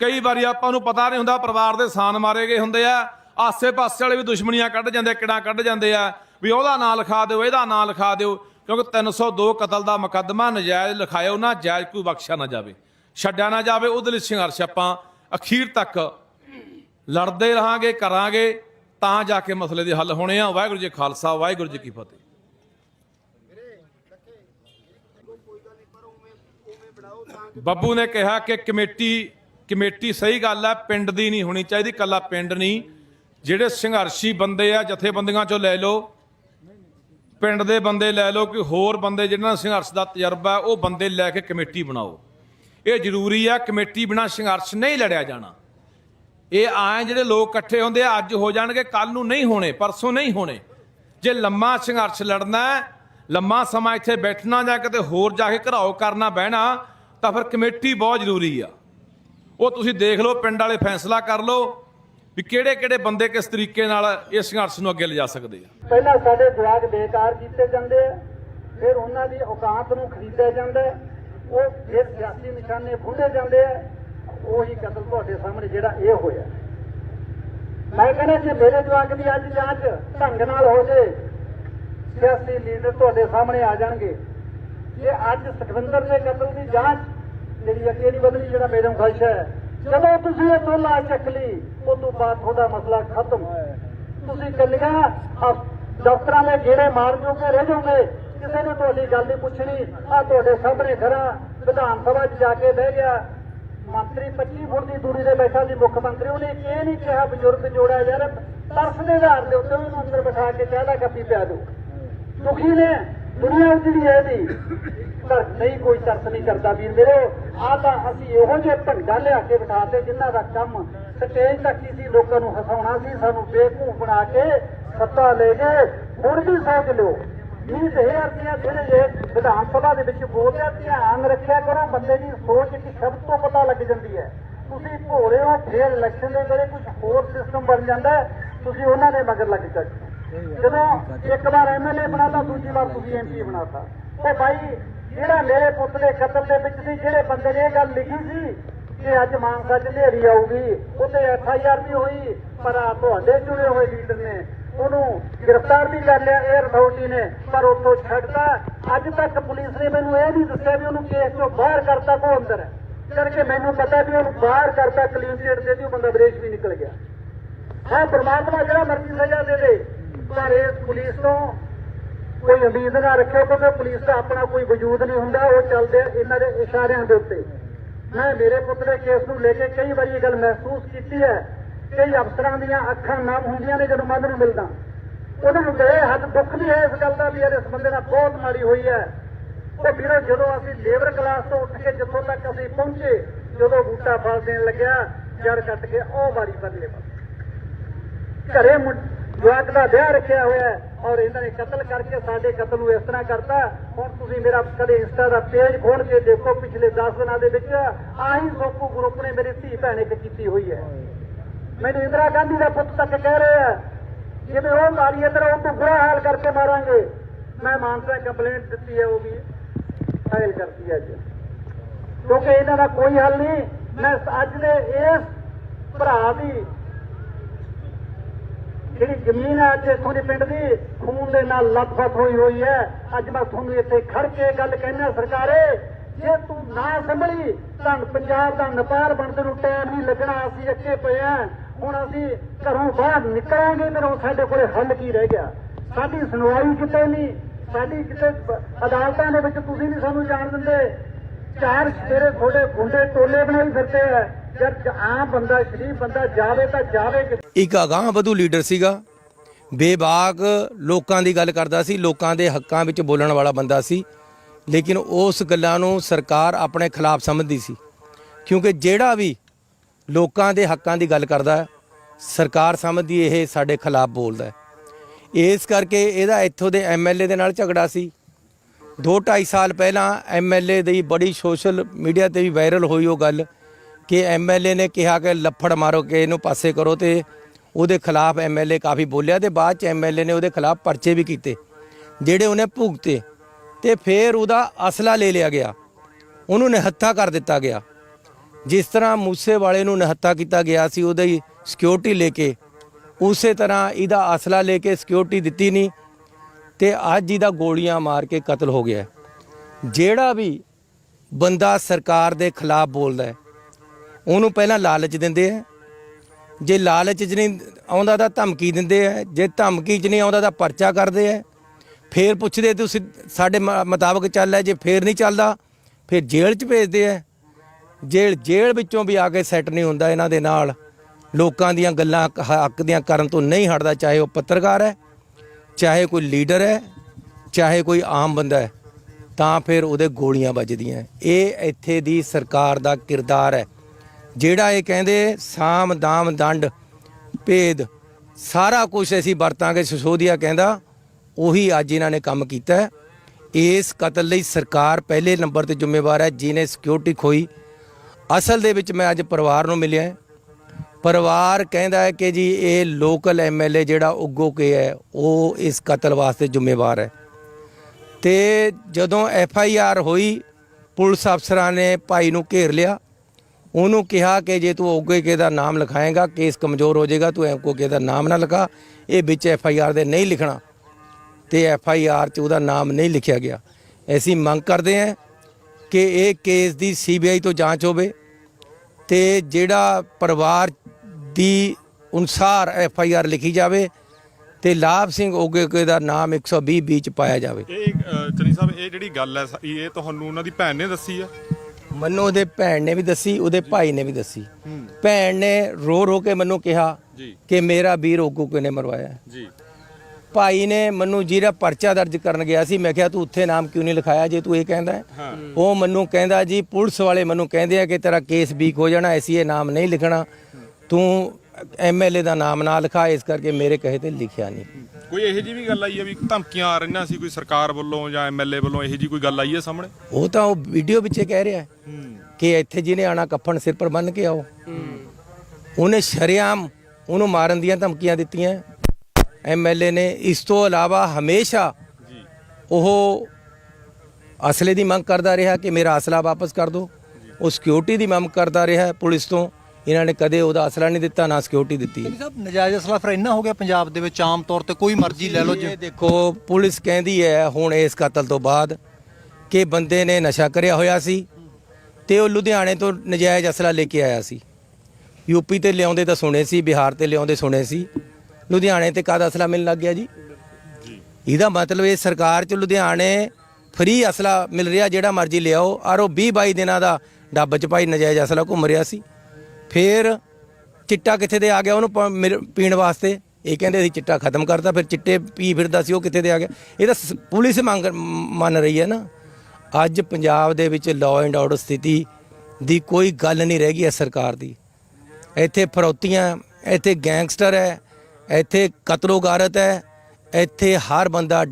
S6: ਕਈ ਵਾਰੀ ਆਪਾਂ ਨੂੰ ਪਤਾ ਨਹੀਂ ਹੁੰਦਾ ਪਰਿਵਾਰ ਦੇ ਸਾਨ ਮਾਰੇ ਗਏ ਹੁੰਦੇ ਆ ਆਸੇ-ਪਾਸੇ ਵਾਲੇ ਵੀ ਦੁਸ਼ਮਣੀਆਂ ਕੱਢ ਜਾਂਦੇ ਆ, ਕੱਢ ਜਾਂਦੇ ਆ ਵੀ ਉਹਦਾ ਨਾਂ ਲਿਖਾ ਦਿਓ ਇਹਦਾ ਨਾਂ ਲਿਖਾ ਦਿਓ। ਕਿਉਂਕਿ 302 ਕਤਲ ਦਾ ਮੁਕੱਦਮਾ ਨਜਾਇਜ਼ ਲਿਖਾਇਓ ਨਾ ਜਾਇਜ਼ ਕੋਈ ਬਖਸ਼ਿਆ ਨਾ ਜਾਵੇ। ਛੱਡਿਆ ਨਾ ਜਾਵੇ, ਉਹਦੇ ਲਈ ਸੰਘਰਸ਼ ਆਪਾਂ ਅਖੀਰ ਤੱਕ ਲੜਦੇ ਰਹਾਂਗੇ, ਕਰਾਂਗੇ, ਤਾਂ ਜਾ ਕੇ ਮਸਲੇ ਦੇ ਹੱਲ ਹੋਣੇ ਆ। ਵਾਹਿਗੁਰੂ ਜੀ ਖਾਲਸਾ, ਵਾਹਿਗੁਰੂ ਜੀ ਕੀ ਫਤਿਹ। ਬੱਬੂ ਨੇ ਕਿਹਾ ਕਿ ਕਮੇਟੀ ਕਮੇਟੀ ਸਹੀ ਗੱਲ ਹੈ, ਪਿੰਡ ਦੀ ਨਹੀਂ ਹੋਣੀ ਚਾਹੀਦੀ, ਕੱਲਾ ਪਿੰਡ ਨਹੀਂ। ਜਿਹੜੇ ਸੰਘਰਸ਼ੀ ਬੰਦੇ ਆ, ਜਥੇਬੰਦੀਆਂ ਚੋਂ ਲੈ ਲਓ ਪਿੰਡ ਦੇ ਬੰਦੇ ਲੈ ਲਓ ਕਿ ਹੋਰ ਬੰਦੇ ਜਿਹਨਾਂ ਦਾ ਸੰਘਰਸ਼ ਦਾ ਤਜਰਬਾ ਉਹ ਬੰਦੇ ਲੈ ਕੇ ਕਮੇਟੀ ਬਣਾਓ। ਇਹ ਜ਼ਰੂਰੀ ਆ ਕਮੇਟੀ ਬਿਨਾ ਸੰਘਰਸ਼ ਨਹੀਂ ਲੜਿਆ ਜਾਣਾ। ਇਹ ਆਏ ਜਿਹੜੇ ਲੋਕ ਇਕੱਠੇ ਹੁੰਦੇ ਆ, ਅੱਜ ਹੋ ਜਾਣਗੇ ਕੱਲ ਨੂੰ ਨਹੀਂ ਹੋਣੇ, ਪਰਸੋਂ ਨਹੀਂ ਹੋਣੇ। ਜੇ ਲੰਮਾ ਸੰਘਰਸ਼ ਲੜਨਾ ਲੰਮਾ ਸਮਾਂ ਇੱਥੇ ਬੈਠਣਾ ਜਾਂ ਕਿਤੇ ਹੋਰ ਜਾ ਕੇ ਘਰਾਓ ਕਰਨਾ ਬਹਿਣਾ, ਤਾਂ ਫਿਰ ਕਮੇਟੀ ਬਹੁਤ ਜ਼ਰੂਰੀ ਆ। ਉਹ ਤੁਸੀਂ ਦੇਖ ਲਓ, ਪਿੰਡ ਵਾਲੇ ਫੈਸਲਾ ਕਰ ਲਓ ਵੀ ਕਿਹੜੇ ਕਿਹੜੇ ਬੰਦੇ ਕਿਸ ਤਰੀਕੇ ਨਾਲ ਇਸ ਸੰਘਰਸ਼ ਨੂੰ ਅੱਗੇ ਲਿਜਾ ਸਕਦੇ ਆ?
S7: ਪਹਿਲਾਂ ਸਾਡੇ ਜਵਾਕ ਬੇਕਾਰ ਕੀਤੇ ਜਾਂਦੇ ਆ, ਫਿਰ ਉਹਨਾਂ ਦੀ ਔਕਾਤ ਨੂੰ ਖਰੀਦਿਆ ਜਾਂਦਾ ਉਹ ਫਿਰ ਸਿਆਸੀ ਨਿਸ਼ਾਨੇ ਫੁੰਡੇ ਜਾਂਦੇ ਆ, ਉਹੀ ਕਤਲ ਤੁਹਾਡੇ ਸਾਹਮਣੇ ਜਿਹੜਾ ਇਹ ਹੋਇਆ। ਮੈਂ ਕਹਿੰਦਾ ਜੇ ਮੇਰੇ ਜਵਾਕ ਦੀ ਅੱਜ ਜਾਂਚ ਢੰਗ ਨਾਲ ਹੋ ਜੇ, ਸਿਆਸੀ ਲੀਡਰ ਤੁਹਾਡੇ ਸਾਹਮਣੇ ਆ ਜਾਣਗੇ। ਜੇ ਅੱਜ ਸੁਖਵਿੰਦਰ ਦੇ ਕਤਲ ਦੀ ਜਾਂਚ ਜਿਹੜੀ ਅੱਗੇ ਨਹੀਂ ਵਧਣੀ, ਜਿਹੜਾ ਮੇਰੇ ਨੂੰ ਖੁਸ਼ ਹੈ ਚਲੋ ਤੁਸੀਂ ਇਹ ਤੋਲਾ ਚੱਕ ਲਈ ਉਸ ਤੋਂ ਬਾਅਦ ਤੁਹਾਡਾ ਮਸਲਾ ਖਤਮ। ਤੁਸੀਂ ਕੱਲੀਆਂ ਹਸ- ਦੇ ਗੇੜੇ ਮਾਰ ਜੋ ਰਹਿ ਜਾਓਗੇ ਕਿਸੇ ਨੇ ਤੁਹਾਡੀ ਗੱਲ ਨਹੀਂ ਪੁੱਛਣੀ। ਆ ਤੁਹਾਡੇ ਸਾਹਮਣੇ ਖੜਾ ਵਿਧਾਨ ਸਭਾ 'ਚ ਜਾ ਕੇ ਬਹਿ ਗਿਆ। ਮੰਤਰੀ 25 ਫੁੱਟ ਦੀ ਦੂਰੀ ਤੇ ਬੈਠਾ ਸੀ ਮੁੱਖ ਮੰਤਰੀ। ਉਹਨੇ ਇਹ ਨਹੀਂ ਕਿਹਾ, ਬਜ਼ੁਰਗ ਜੋੜਿਆ ਯਾਰ, ਤਰਸ ਦੇ ਆਧਾਰ ਦੇ ਉੱਤੇ ਉਹਨੂੰ ਅੰਦਰ ਬਿਠਾ ਕੇ ਚਾਹ ਦਾ ਕੱਪੀ ਪਿਆ ਦੋ ਦੁਖੀ ਨੇ ਦੁਨੀਆ ਜਿਹੜੀ ਹੈ ਇਹਦੀ ਪਰ ਨਹੀਂ, ਕੋਈ ਤਰਸ ਨਹੀਂ ਕਰਦਾ ਵੀਰ ਮੇਰੇ। ਆ ਤਾਂ ਅਸੀਂ ਇਹੋ ਜਿਹੇ ਭੰਡਾ ਲਿਆ ਕੇ ਬਿਠਾਤੇ ਜਿਨ੍ਹਾਂ ਦਾ ਕੰਮ ਸਟੇਜ ਤੱਕ ਹੀ ਸੀ, ਲੋਕਾਂ ਨੂੰ ਹਸਾਉਣਾ ਸੀ, ਸਾਨੂੰ ਬੇਵਕੂਫ ਬਣਾ ਕੇ ਸੱਤਾ ਲੈ ਗਏ। ਹੁਣ ਵੀ ਸੋਚ ਲਓ, ਵੀਹ ਇਹ ਅਰਥੀਆਂ ਜਿਹੜੇ ਜੇ ਵਿਧਾਨ ਸਭਾ ਦੇ ਵਿੱਚ ਬੋਲਦੇ ਆ, ਧਿਆਨ ਰੱਖਿਆ ਕਰੋ, ਬੰਦੇ ਦੀ ਸੋਚ ਕਿ ਸ਼ਬਦ ਤੋਂ ਪਤਾ ਲੱਗ ਜਾਂਦੀ ਹੈ। ਤੁਸੀਂ ਭੋਲੇ ਹੋ, ਫੇਰ ਇਲੈਕਸ਼ਨ ਦੇ ਵੇਲੇ ਕੁਝ ਹੋਰ ਸਿਸਟਮ ਬਣ ਜਾਂਦਾ ਤੁਸੀਂ ਉਹਨਾਂ ਦੇ ਮਗਰ ਲੱਗ ਜਾਂਦੇ ਜਦੋਂ ਇੱਕ ਵਾਰ ਐਮਐਲਏ ਬਣਾਤਾ, ਦੂਜੀ ਵਾਰ ਤੁਸੀਂ ਐਮਪੀ ਬਣਾਤਾ। ਉਹ ਭਾਈ ਜਿਹੜਾ ਮੇਰੇ ਪੁੱਤ ਦੇ ਕਤਲ ਦੇ ਵਿੱਚ ਸੀ, ਜਿਹੜੇ ਬੰਦੇ ਨੇ ਇਹ ਗੱਲ ਲਿਖੀ ਸੀ ਕਿ ਅੱਜ ਮਾਨਸਾ ਚ ਆਊਗੀ ਉਹਤੇ ਐਫ ਵੀ ਹੋਈ, ਪਰ ਤੁਹਾਡੇ ਚੁਣੇ ਹੋਏ ਲੀਡਰ ਨੇ, ਉਹਨੂੰ ਗ੍ਰਿਫਤਾਰ ਵੀ ਕਰ ਲਿਆ 에ਅਰ ਅਥਾਰਟੀ ਨੇ, ਪਰ ਉੱਥੋਂ ਛੱਡਤਾ। ਅੱਜ ਤੱਕ ਪੁਲਿਸ ਨੇ ਮੈਨੂੰ ਇਹ ਨਹੀਂ ਦੱਸਿਆ ਵੀ ਉਹਨੂੰ ਕੇਸ ਚੋਂ ਬਾਹਰ ਕਰਤਾ ਕੋ ਅੰਦਰ। ਹੈ ਕਰਕੇ ਮੈਨੂੰ ਪਤਾ ਵੀ ਉਹਨੂੰ ਬਾਹਰ ਕਰਤਾ ਕਲੀਨ ਚੀਟ ਦੇ ਦਿੱਤੀ ਉਹ ਬੰਦਾ ਵਿਦੇਸ਼ ਵੀ ਨਿਕਲ ਗਿਆ। ਹਾਂ, ਪਰਮਾਤਮਾ ਜਿਹੜਾ ਮਰਜ਼ੀ ਸਜ਼ਾ ਦੇ ਦੇ। ਪਰ ਇਸ ਪੁਲਿਸ ਤੋਂ ਕੋਈ ਉਮੀਦ ਨਾ ਰੱਖਿਓ ਕਿਉਂਕਿ ਪੁਲਿਸ ਦਾ ਆਪਣਾ ਕੋਈ ਵਜੂਦ ਨਹੀਂ ਹੁੰਦਾ, ਉਹ ਚੱਲਦੇ ਇਹਨਾਂ ਦੇ ਇਸ਼ਾਰਿਆਂ ਦੇ ਉੱਤੇ। ਮੈਂ ਮੇਰੇ ਪੁੱਤ ਦੇ ਕੇਸ ਨੂੰ ਲੈ ਕੇ ਕਈ ਵਾਰੀ ਇਹ ਗੱਲ ਮਹਿਸੂਸ ਕੀਤੀ ਹੈ, ਕਈ ਅਫਸਰਾਂ ਦੀਆਂ ਅੱਖਾਂ ਨਮ ਹੁੰਦੀਆਂ ਨੇ ਜਦੋਂ ਮਨ ਨੂੰ ਮਿਲਦਾ। ਉਹਨਾਂ ਨੂੰ ਗਏ ਹੱਥ, ਦੁੱਖ ਵੀ ਹੈ ਇਸ ਗੱਲ ਦਾ ਵੀ ਯਾਰ ਇਸ ਬੰਦੇ ਨਾਲ ਬਹੁਤ ਮਾੜੀ ਹੋਈ ਹੈ। ਉਹ ਵੀਰੋ, ਜਦੋਂ ਅਸੀਂ ਲੇਬਰ ਕਲਾਸ ਤੋਂ ਉੱਠ ਕੇ ਜਿੱਥੋਂ ਤੱਕ ਅਸੀਂ ਪਹੁੰਚੇ, ਜਦੋਂ ਬੂਟਾ ਫਲ ਦੇਣ ਲੱਗਿਆ, ਜੜ ਕੱਟ ਕੇ ਉਹ ਵਾਰੀ ਬਦਲੇ ਪਾਸੇ। ਘਰੇ ਜਵਾਕ ਦਾ ਵਿਆਹ ਰੱਖਿਆ ਹੋਇਆ ਔਰ ਇਹਨਾਂ ਨੇ ਕਤਲ ਕਰਕੇ ਸਾਡੇ ਕਤਲ ਨੂੰ ਇਸ ਤਰ੍ਹਾਂ ਕਰਤਾ। ਹੁਣ ਤੁਸੀਂ ਮੇਰਾ ਕਦੇ ਇੰਸਟਾ ਦਾ ਪੇਜ ਖੋਲ ਕੇ ਦੇਖੋ ਪਿਛਲੇ 10 ਦਿਨਾਂ ਦੇ ਵਿੱਚ। ਆਹੀ ਸੋਕੂ ਗਰੁੱਪ ਨੇ ਮੇਰੀ ਧੀ ਭੈਣ ਇੱਕ ਕੀਤੀ ਹੋਈ ਹੈ। ਮੈਨੂੰ ਇੰਦਰਾ ਗਾਂਧੀ ਦਾ ਪੁੱਤ ਤੱਕ ਕਹਿ ਰਹੇ ਜਿਵੇਂ ਉਹ ਮਾਰੀ ਇੱਧਰ ਉਹ ਤੋਂ ਬੁਰਾ ਹਾਲ ਕਰਕੇ ਮਾਰਾਂਗੇ। ਮੈਂ ਮਾਨਸਾ ਕੰਪਲੇਂਟ ਦਿੱਤੀ ਹੈ, ਉਹ ਵੀ ਫਾਈਲ ਕਰਤੀ ਹੈ ਅੱਜ। ਕਿਉਂਕਿ ਇਹਨਾਂ ਦਾ ਕੋਈ ਹੱਲ ਨਹੀਂ। ਮੈਂ ਅੱਜ ਦੇ ਇਸ ਭਰਾ ਦੀ ਜਿਹੜੀ ਜ਼ਮੀਨ ਹੈ ਅੱਜ ਇੱਥੋਂ ਦੇ ਪਿੰਡ ਦੀ, ਖੂਨ ਦੇ ਨਾਲ ਲੱਥਪੱਥ ਹੋਈ ਹੋਈ ਹੈ। ਅੱਜ ਮੈਂ ਤੁਹਾਨੂੰ ਇੱਥੇ ਖੜ ਕੇ ਗੱਲ ਕਹਿਣਾ ਸਰਕਾਰੇ, ਜੇ ਤੂੰ ਨਾ ਸੰਭਲੀ, ਤਾਂ ਪੰਜਾਬ ਦਾ ਨੇਪਾਲ ਬਣਦੇ ਨੂੰ ਟਾਈਮ ਨਹੀਂ ਲੱਗਣਾ, ਅਸੀਂ ਅੱਕੇ ਪਏ ਆ ਹੁਣ ਅਸੀਂ ਘਰੋਂ ਬਾਹਰ ਨਿਕਲਾਂਗੇ, ਫਿਰ ਉਹ ਸਾਡੇ ਕੋਲੇ ਹੱਲ ਕੀ ਰਹਿ ਗਿਆ? ਸਾਡੀ ਸੁਣਵਾਈ ਕਿਤੇ ਨਹੀਂ। ਸਾਡੀ ਕਿਤੇ ਅਦਾਲਤਾਂ ਦੇ ਵਿੱਚ ਤੁਸੀਂ ਨਹੀਂ ਸਾਨੂੰ ਜਾਣ ਦਿੰਦੇ। ਚਾਰ ਤੇਰੇ ਥੋੜੇ ਗੁੰਡੇ ਟੋਲੇ ਬਣਾਈ ਫਿਰਦੇ ਆ। ਜਦ ਆਮ ਬੰਦਾ ਸ਼ਰੀਫ ਬੰਦਾ ਜਾਵੇ ਤਾਂ ਜਾਵੇ
S1: ਇੱਕ ਅਗਾਂਹ ਵਧੂ ਲੀਡਰ ਸੀਗਾ। ਬੇਬਾਕ ਲੋਕਾਂ ਦੀ ਗੱਲ ਕਰਦਾ ਸੀ ਲੋਕਾਂ ਦੇ ਹੱਕਾਂ ਵਿੱਚ ਬੋਲਣ ਵਾਲਾ ਬੰਦਾ ਸੀ। ਲੇਕਿਨ ਉਸ ਗੱਲਾਂ ਨੂੰ ਸਰਕਾਰ ਆਪਣੇ ਖਿਲਾਫ ਸਮਝਦੀ ਸੀ। ਕਿਉਂਕਿ ਜਿਹੜਾ ਵੀ ਲੋਕਾਂ ਦੇ ਹੱਕਾਂ ਦੀ ਗੱਲ ਕਰਦਾ ਹੈ, ਸਰਕਾਰ ਸਮਝਦੀ ਇਹ ਸਾਡੇ ਖਿਲਾਫ ਬੋਲਦਾ ਹੈ। ਇਸ ਕਰਕੇ ਇਹਦਾ ਇੱਥੋਂ ਦੇ ਐਮਐਲਏ ਦੇ ਨਾਲ ਝਗੜਾ ਸੀ। 2.5 ਸਾਲ ਪਹਿਲਾਂ ਐਮਐਲਏ ਦੀ ਬੜੀ ਸੋਸ਼ਲ ਮੀਡੀਆ ਤੇ ਵੀ ਵਾਇਰਲ ਹੋਈ ਉਹ ਗੱਲ। ਕਿ ਐਮਐਲਏ ਨੇ ਕਿਹਾ ਕਿ ਲੱਫੜ ਮਾਰੋ ਕਿ ਇਹਨੂੰ ਪਾਸੇ ਕਰੋ ਤੇ ਉਹਦੇ ਖਿਲਾਫ ਐਮਐਲਏ ਕਾਫੀ ਬੋਲਿਆ ਤੇ ਬਾਅਦ ਚ ਐਮਐਲਏ ਨੇ ਉਹਦੇ ਖਿਲਾਫ ਪਰਚੇ ਵੀ ਕੀਤੇ, ਜਿਹੜੇ ਉਹਨੇ ਭੁਗਤੇ ਤੇ ਫਿਰ ਉਹਦਾ ਅਸਲਾ ਲੈ ਲਿਆ ਗਿਆ। ਉਹਨੂੰ ਨਿਹੱਥਾ ਕਰ ਦਿੱਤਾ ਗਿਆ। ਜਿਸ ਤਰ੍ਹਾਂ ਮੂਸੇ ਵਾਲੇ ਨੂੰ ਨਿਹੱਥਾ ਕੀਤਾ ਗਿਆ ਸੀ, ਉਹਦੀ ਸਿਕਿਉਰਿਟੀ ਲੈ ਕੇ, ਉਸੇ ਤਰ੍ਹਾਂ ਇਹਦਾ ਅਸਲਾ ਲੈ ਕੇ ਸਿਕਿਉਰਿਟੀ ਦਿੱਤੀ ਨਹੀਂ ਤੇ ਅੱਜ ਇਹਦਾ ਗੋਲੀਆਂ ਮਾਰ ਕੇ ਕਤਲ ਹੋ ਗਿਆ। ਜਿਹੜਾ ਵੀ ਬੰਦਾ ਸਰਕਾਰ ਦੇ ਖਿਲਾਫ ਬੋਲਦਾ ਹੈ ਉਹਨੂੰ ਪਹਿਲਾਂ ਲਾਲਚ ਦਿੰਦੇ ਆ। ਜੇ ਲਾਲਚ 'ਚ ਨਹੀਂ ਆਉਂਦਾ ਤਾਂ ਧਮਕੀ ਦਿੰਦੇ ਆ। ਜੇ ਧਮਕੀ 'ਚ ਨਹੀਂ ਆਉਂਦਾ ਤਾਂ ਪਰਚਾ ਕਰਦੇ ਆ। ਫੇਰ ਪੁੱਛਦੇ ਤੁਸੀਂ ਸਾਡੇ ਮ- ਮੁਤਾਬਕ ਚੱਲ ਹੈ। ਜੇ ਫੇਰ ਨਹੀਂ ਚੱਲਦਾ, ਫਿਰ ਜੇਲ੍ਹ 'ਚ ਭੇਜਦੇ ਆ। ਜੇਲ੍ਹ ਜੇਲ੍ਹ ਵਿੱਚੋਂ ਵੀ ਆ ਕੇ ਸੈੱਟ ਨਹੀਂ ਹੁੰਦਾ ਇਹਨਾਂ ਦੇ ਨਾਲ। ਲੋਕਾਂ ਦੀਆਂ ਗੱਲਾਂ ਹੱਕ ਦੀਆਂ ਕਰਨ ਤੋਂ ਨਹੀਂ ਹਟਦਾ, ਚਾਹੇ ਉਹ ਪੱਤਰਕਾਰ ਹੈ, ਚਾਹੇ ਕੋਈ ਲੀਡਰ ਹੈ, ਚਾਹੇ ਕੋਈ ਆਮ ਬੰਦਾ ਹੈ, ਤਾਂ ਫਿਰ ਉਹਦੇ ਗੋਲੀਆਂ ਵੱਜਦੀਆਂ ਇਹ ਇੱਥੇ ਦੀ ਸਰਕਾਰ ਦਾ ਕਿਰਦਾਰ ਹੈ। ਜਿਹੜਾ ਇਹ ਕਹਿੰਦੇ ਸਾਮ, ਦਾਮ, ਦੰਡ, ਭੇਦ, ਸਾਰਾ ਕੁਝ ਅਸੀਂ ਵਰਤਾਂਗੇ, ਸਿਸੋਦੀਆ ਕਹਿੰਦਾ, ਉਹੀ ਅੱਜ ਇਹਨਾਂ ਨੇ ਕੰਮ ਕੀਤਾ ਹੈ। ਇਸ ਕਤਲ ਲਈ ਸਰਕਾਰ ਪਹਿਲੇ ਨੰਬਰ ਤੇ ਜ਼ਿੰਮੇਵਾਰ ਹੈ, ਜਿਹਨੇ ਸਿਕਿਉਰਿਟੀ ਖੋਈ। ਅਸਲ ਦੇ ਵਿੱਚ ਮੈਂ ਅੱਜ ਪਰਿਵਾਰ ਨੂੰ ਮਿਲਿਆ ਪਰਿਵਾਰ ਕਹਿੰਦਾ ਹੈ ਕਿ ਜੀ, ਇਹ ਲੋਕਲ ਐਮਐਲਏ ਜਿਹੜਾ ਉੱਗੋ ਕੇ ਹੈ, ਉਹ ਇਸ ਕਤਲ ਵਾਸਤੇ ਜ਼ਿੰਮੇਵਾਰ ਹੈ। ਤੇ ਜਦੋਂ ਐਫ ਆਈ ਆਰ ਹੋਈ, ਪੁਲਿਸ ਅਫਸਰਾਂ ਨੇ ਭਾਈ ਨੂੰ ਘੇਰ ਲਿਆ। ਉਹਨੂੰ ਕਿਹਾ ਕਿ ਜੇ ਤੂੰ ਓਗੇ ਕੇ ਦਾ ਨਾਮ ਲਿਖਾਏਗਾ ਕੇਸ ਕਮਜ਼ੋਰ ਹੋ ਜਾਏਗਾ ਤੂੰ ਐਮਕੋ ਕੇ ਦਾ ਨਾਮ ਨਾ ਲਿਖਾ। ਇਹ ਵਿੱਚ ਐਫ ਆਈ ਆਰ ਦੇ ਨਹੀਂ ਲਿਖਣਾ। ਤੇ ਐਫ ਆਈ ਆਰ 'ਚ ਉਹਦਾ ਨਾਮ ਨਹੀਂ ਲਿਖਿਆ ਗਿਆ। ਅਸੀਂ ਮੰਗ ਕਰਦੇ ਹਾਂ ਕਿ ਇਹ ਕੇਸ ਦੀ ਸੀਬੀਆਈ ਤੋਂ ਜਾਂਚ ਹੋਵੇ ਤੇ ਜਿਹੜਾ ਪਰਿਵਾਰ ਦੀ ਅਨੁਸਾਰ ਐਫ ਆਈ ਆਰ ਲਿਖੀ ਜਾਵੇ ਤੇ ਲਾਭ ਸਿੰਘ ਓਗੇਕੇ ਦਾ ਨਾਮ 120 ਵਿੱਚ ਪਾਇਆ ਜਾਵੇ।
S2: ਇਹ ਅ, ਚਨੀ ਸਾਹਿਬ ਇਹ ਜਿਹੜੀ ਗੱਲ ਹੈ ਇਹ ਤੁਹਾਨੂੰ ਉਹਨਾਂ ਦੀ ਭੈਣ ਨੇ ਦੱਸੀ ਆ
S1: ਮੈਨੂੰ ਉਹਦੇ ਭੈਣ ਨੇ ਵੀ ਦੱਸੀ ਉਹਦੇ ਭਾਈ ਨੇ ਵੀ ਦੱਸੀ। ਭੈਣ ਨੇ ਰੋ ਰੋ ਕੇ ਮੈਨੂੰ ਕਿਹਾ ਕਿ ਮੇਰਾ ਵੀਰ ਓਗੇਕੇ ਨੇ ਮਰਵਾਇਆ।
S2: ਜੀ।
S1: ਭਾਈ ਨੇ ਮੈਨੂੰ ਜਿਹੜਾ ਪਰਚਾ ਦਰਜ ਕਰਨ ਗਿਆ ਸੀ ਮੈਂ ਕਿਹਾ ਤੂੰ ਉੱਥੇ ਨਾਮ ਕਿਉਂ ਨਹੀਂ ਲਿਖਾਇਆ ਜੇ ਤੂੰ ਇਹ ਕਹਿੰਦਾ? ਹਾਂ? ਉਹ ਮੈਨੂੰ ਕਹਿੰਦਾ ਜੀ ਪੁਲਿਸ ਵਾਲੇ ਮੈਨੂੰ ਕਹਿੰਦੇ ਆ ਕਿ ਤੇਰਾ ਕੇਸ ਵੀਕ ਹੋ ਜਾਣਾ ਐਸੀ ਇਹ ਨਾਮ ਨਹੀਂ ਲਿਖਣਾ। ਤੂੰ ਐਮਐਲਏ ਦਾ ਨਾਮ ਨਾ ਲਿਖਾ ਇਸ ਕਰਕੇ ਮੇਰੇ ਕਹੇ ਤੇ ਲਿਖਿਆ ਨਹੀਂ।
S2: ਕੋਈ ਇਹੋ ਜਿਹੀ ਵੀ ਗੱਲ ਆਈ ਹੈ ਵੀ ਧਮਕੀਆਂ ਆ ਰਹੀਆਂ ਸੀ ਕੋਈ ਸਰਕਾਰ ਵੱਲੋਂ ਜਾਂ ਐਮਐਲਏ ਵੱਲੋਂ ਇਹੋ ਜਿਹੀ ਕੋਈ ਗੱਲ ਆਈ ਹੈ ਸਾਹਮਣੇ?
S1: ਉਹ ਤਾਂ ਉਹ ਵੀਡੀਓ ਵਿੱਚ ਕਹਿ ਰਿਹਾ ਹੈ ਕਿ ਇੱਥੇ ਜਿਹਨੇ ਆਣਾ ਕੱਫਣ ਸਿਰ ਪਰ ਬੰਨ ਕੇ ਆਓ। ਉਹਨੇ ਸ਼ਰਿਆਮ ਉਹਨੂੰ ਮਾਰਨ ਦੀਆਂ ਧਮਕੀਆਂ ਦਿੱਤੀਆਂ। ਐਮਐਲਏ ਨੇ ਇਸ ਤੋਂ ਇਲਾਵਾ ਹਮੇਸ਼ਾ ਉਹ ਅਸਲੇ ਦੀ ਮੰਗ ਕਰਦਾ ਰਿਹਾ ਕਿ ਮੇਰਾ ਅਸਲਾ ਵਾਪਸ ਕਰ ਦਿਓ। ਉਹ ਸਿਕਿਉਰਿਟੀ ਦੀ ਮੰਗ ਕਰਦਾ ਰਿਹਾ ਪੁਲਿਸ ਤੋਂ ਇਹਨਾਂ ਨੇ ਕਦੇ ਉਹਦਾ ਅਸਲਾ ਨਹੀਂ ਦਿੱਤਾ ਨਾ ਸਿਕਿਉਰਿਟੀ ਦਿੱਤੀ।
S3: ਜੀ ਸਾਹਿਬ ਨਜਾਇਜ਼ ਅਸਲਾ ਫਿਰ ਇੰਨਾ ਹੋ ਗਿਆ ਪੰਜਾਬ ਦੇ ਵਿੱਚ ਆਮ ਤੌਰ ਤੇ ਕੋਈ ਮਰਜ਼ੀ ਲੈ ਲਓ
S1: ਇਹ ਦੇਖੋ ਪੁਲਿਸ ਕਹਿੰਦੀ ਹੈ ਹੁਣ ਇਸ ਕਤਲ ਤੋਂ ਬਾਅਦ ਕਿ ਬੰਦੇ ਨੇ ਨਸ਼ਾ ਕਰਿਆ ਹੋਇਆ ਸੀ ਤੇ ਉਹ ਲੁਧਿਆਣੇ ਤੋਂ ਨਜਾਇਜ਼ ਅਸਲਾ ਲੈ ਕੇ ਆਇਆ ਸੀ। ਯੂਪੀ ਤੇ ਲਿਆਉਂਦੇ ਤਾਂ ਸੁਣੇ ਸੀ ਬਿਹਾਰ ਤੇ ਲਿਆਉਂਦੇ ਸੁਣੇ ਸੀ। ਲੁਧਿਆਣੇ ਤੇ ਕਾਹਦਾ ਅਸਲਾ ਮਿਲਣ ਲੱਗ ਗਿਆ ਜੀ? ਇਹਦਾ ਮਤਲਬ ਇਹ ਸਰਕਾਰ ਚ ਲੁਧਿਆਣੇ ਫ੍ਰੀ ਅਸਲਾ ਮਿਲ ਰਿਹਾ ਜਿਹੜਾ ਮਰਜ਼ੀ ਲਿਆਓ। ਔਰ ਉਹ 20 22 ਦਿਨਾਂ ਦਾ ਡੱਬ ਚ ਭਾਈ ਨਜਾਇਜ਼ ਅਸਲਾ ਘੁੰਮ ਰਿਹਾ ਸੀ। ਫਿਰ ਚਿੱਟਾ ਕਿੱਥੇ ਦੇ ਆ ਗਿਆ ਉਹਨੂੰ ਪ- ਮਿਲ- ਪੀਣ ਵਾਸਤੇ? ਇਹ ਕਹਿੰਦੇ ਅਸੀਂ ਚਿੱਟਾ ਖਤਮ ਕਰਤਾ, ਫਿਰ ਚਿੱਟੇ ਪੀ ਫਿਰਦਾ ਸੀ, ਉਹ ਕਿੱਥੇ ਦੇ ਆ ਗਿਆ? ਇਹ ਤਾਂ ਸ- ਪੁਲਿਸ ਮੰਗ, ਮੰਨ ਰਹੀ ਹੈ ਨਾ। ਅੱਜ ਪੰਜਾਬ ਦੇ ਵਿੱਚ ਲਾਅ ਐਂਡ ਆਰਡਰ ਸਥਿਤੀ ਦੀ ਕੋਈ ਗੱਲ ਨਹੀਂ ਰਹਿ ਗਈ ਹੈ ਸਰਕਾਰ ਦੀ। ਇੱਥੇ ਫਰੌਤੀਆਂ, ਇੱਥੇ ਗੈਂਗਸਟਰ ਹੈ, ਇੱਥੇ ਕਤਲੋਗਾਰਤ ਹੈ, ਇੱਥੇ ਹਰ ਬੰਦਾ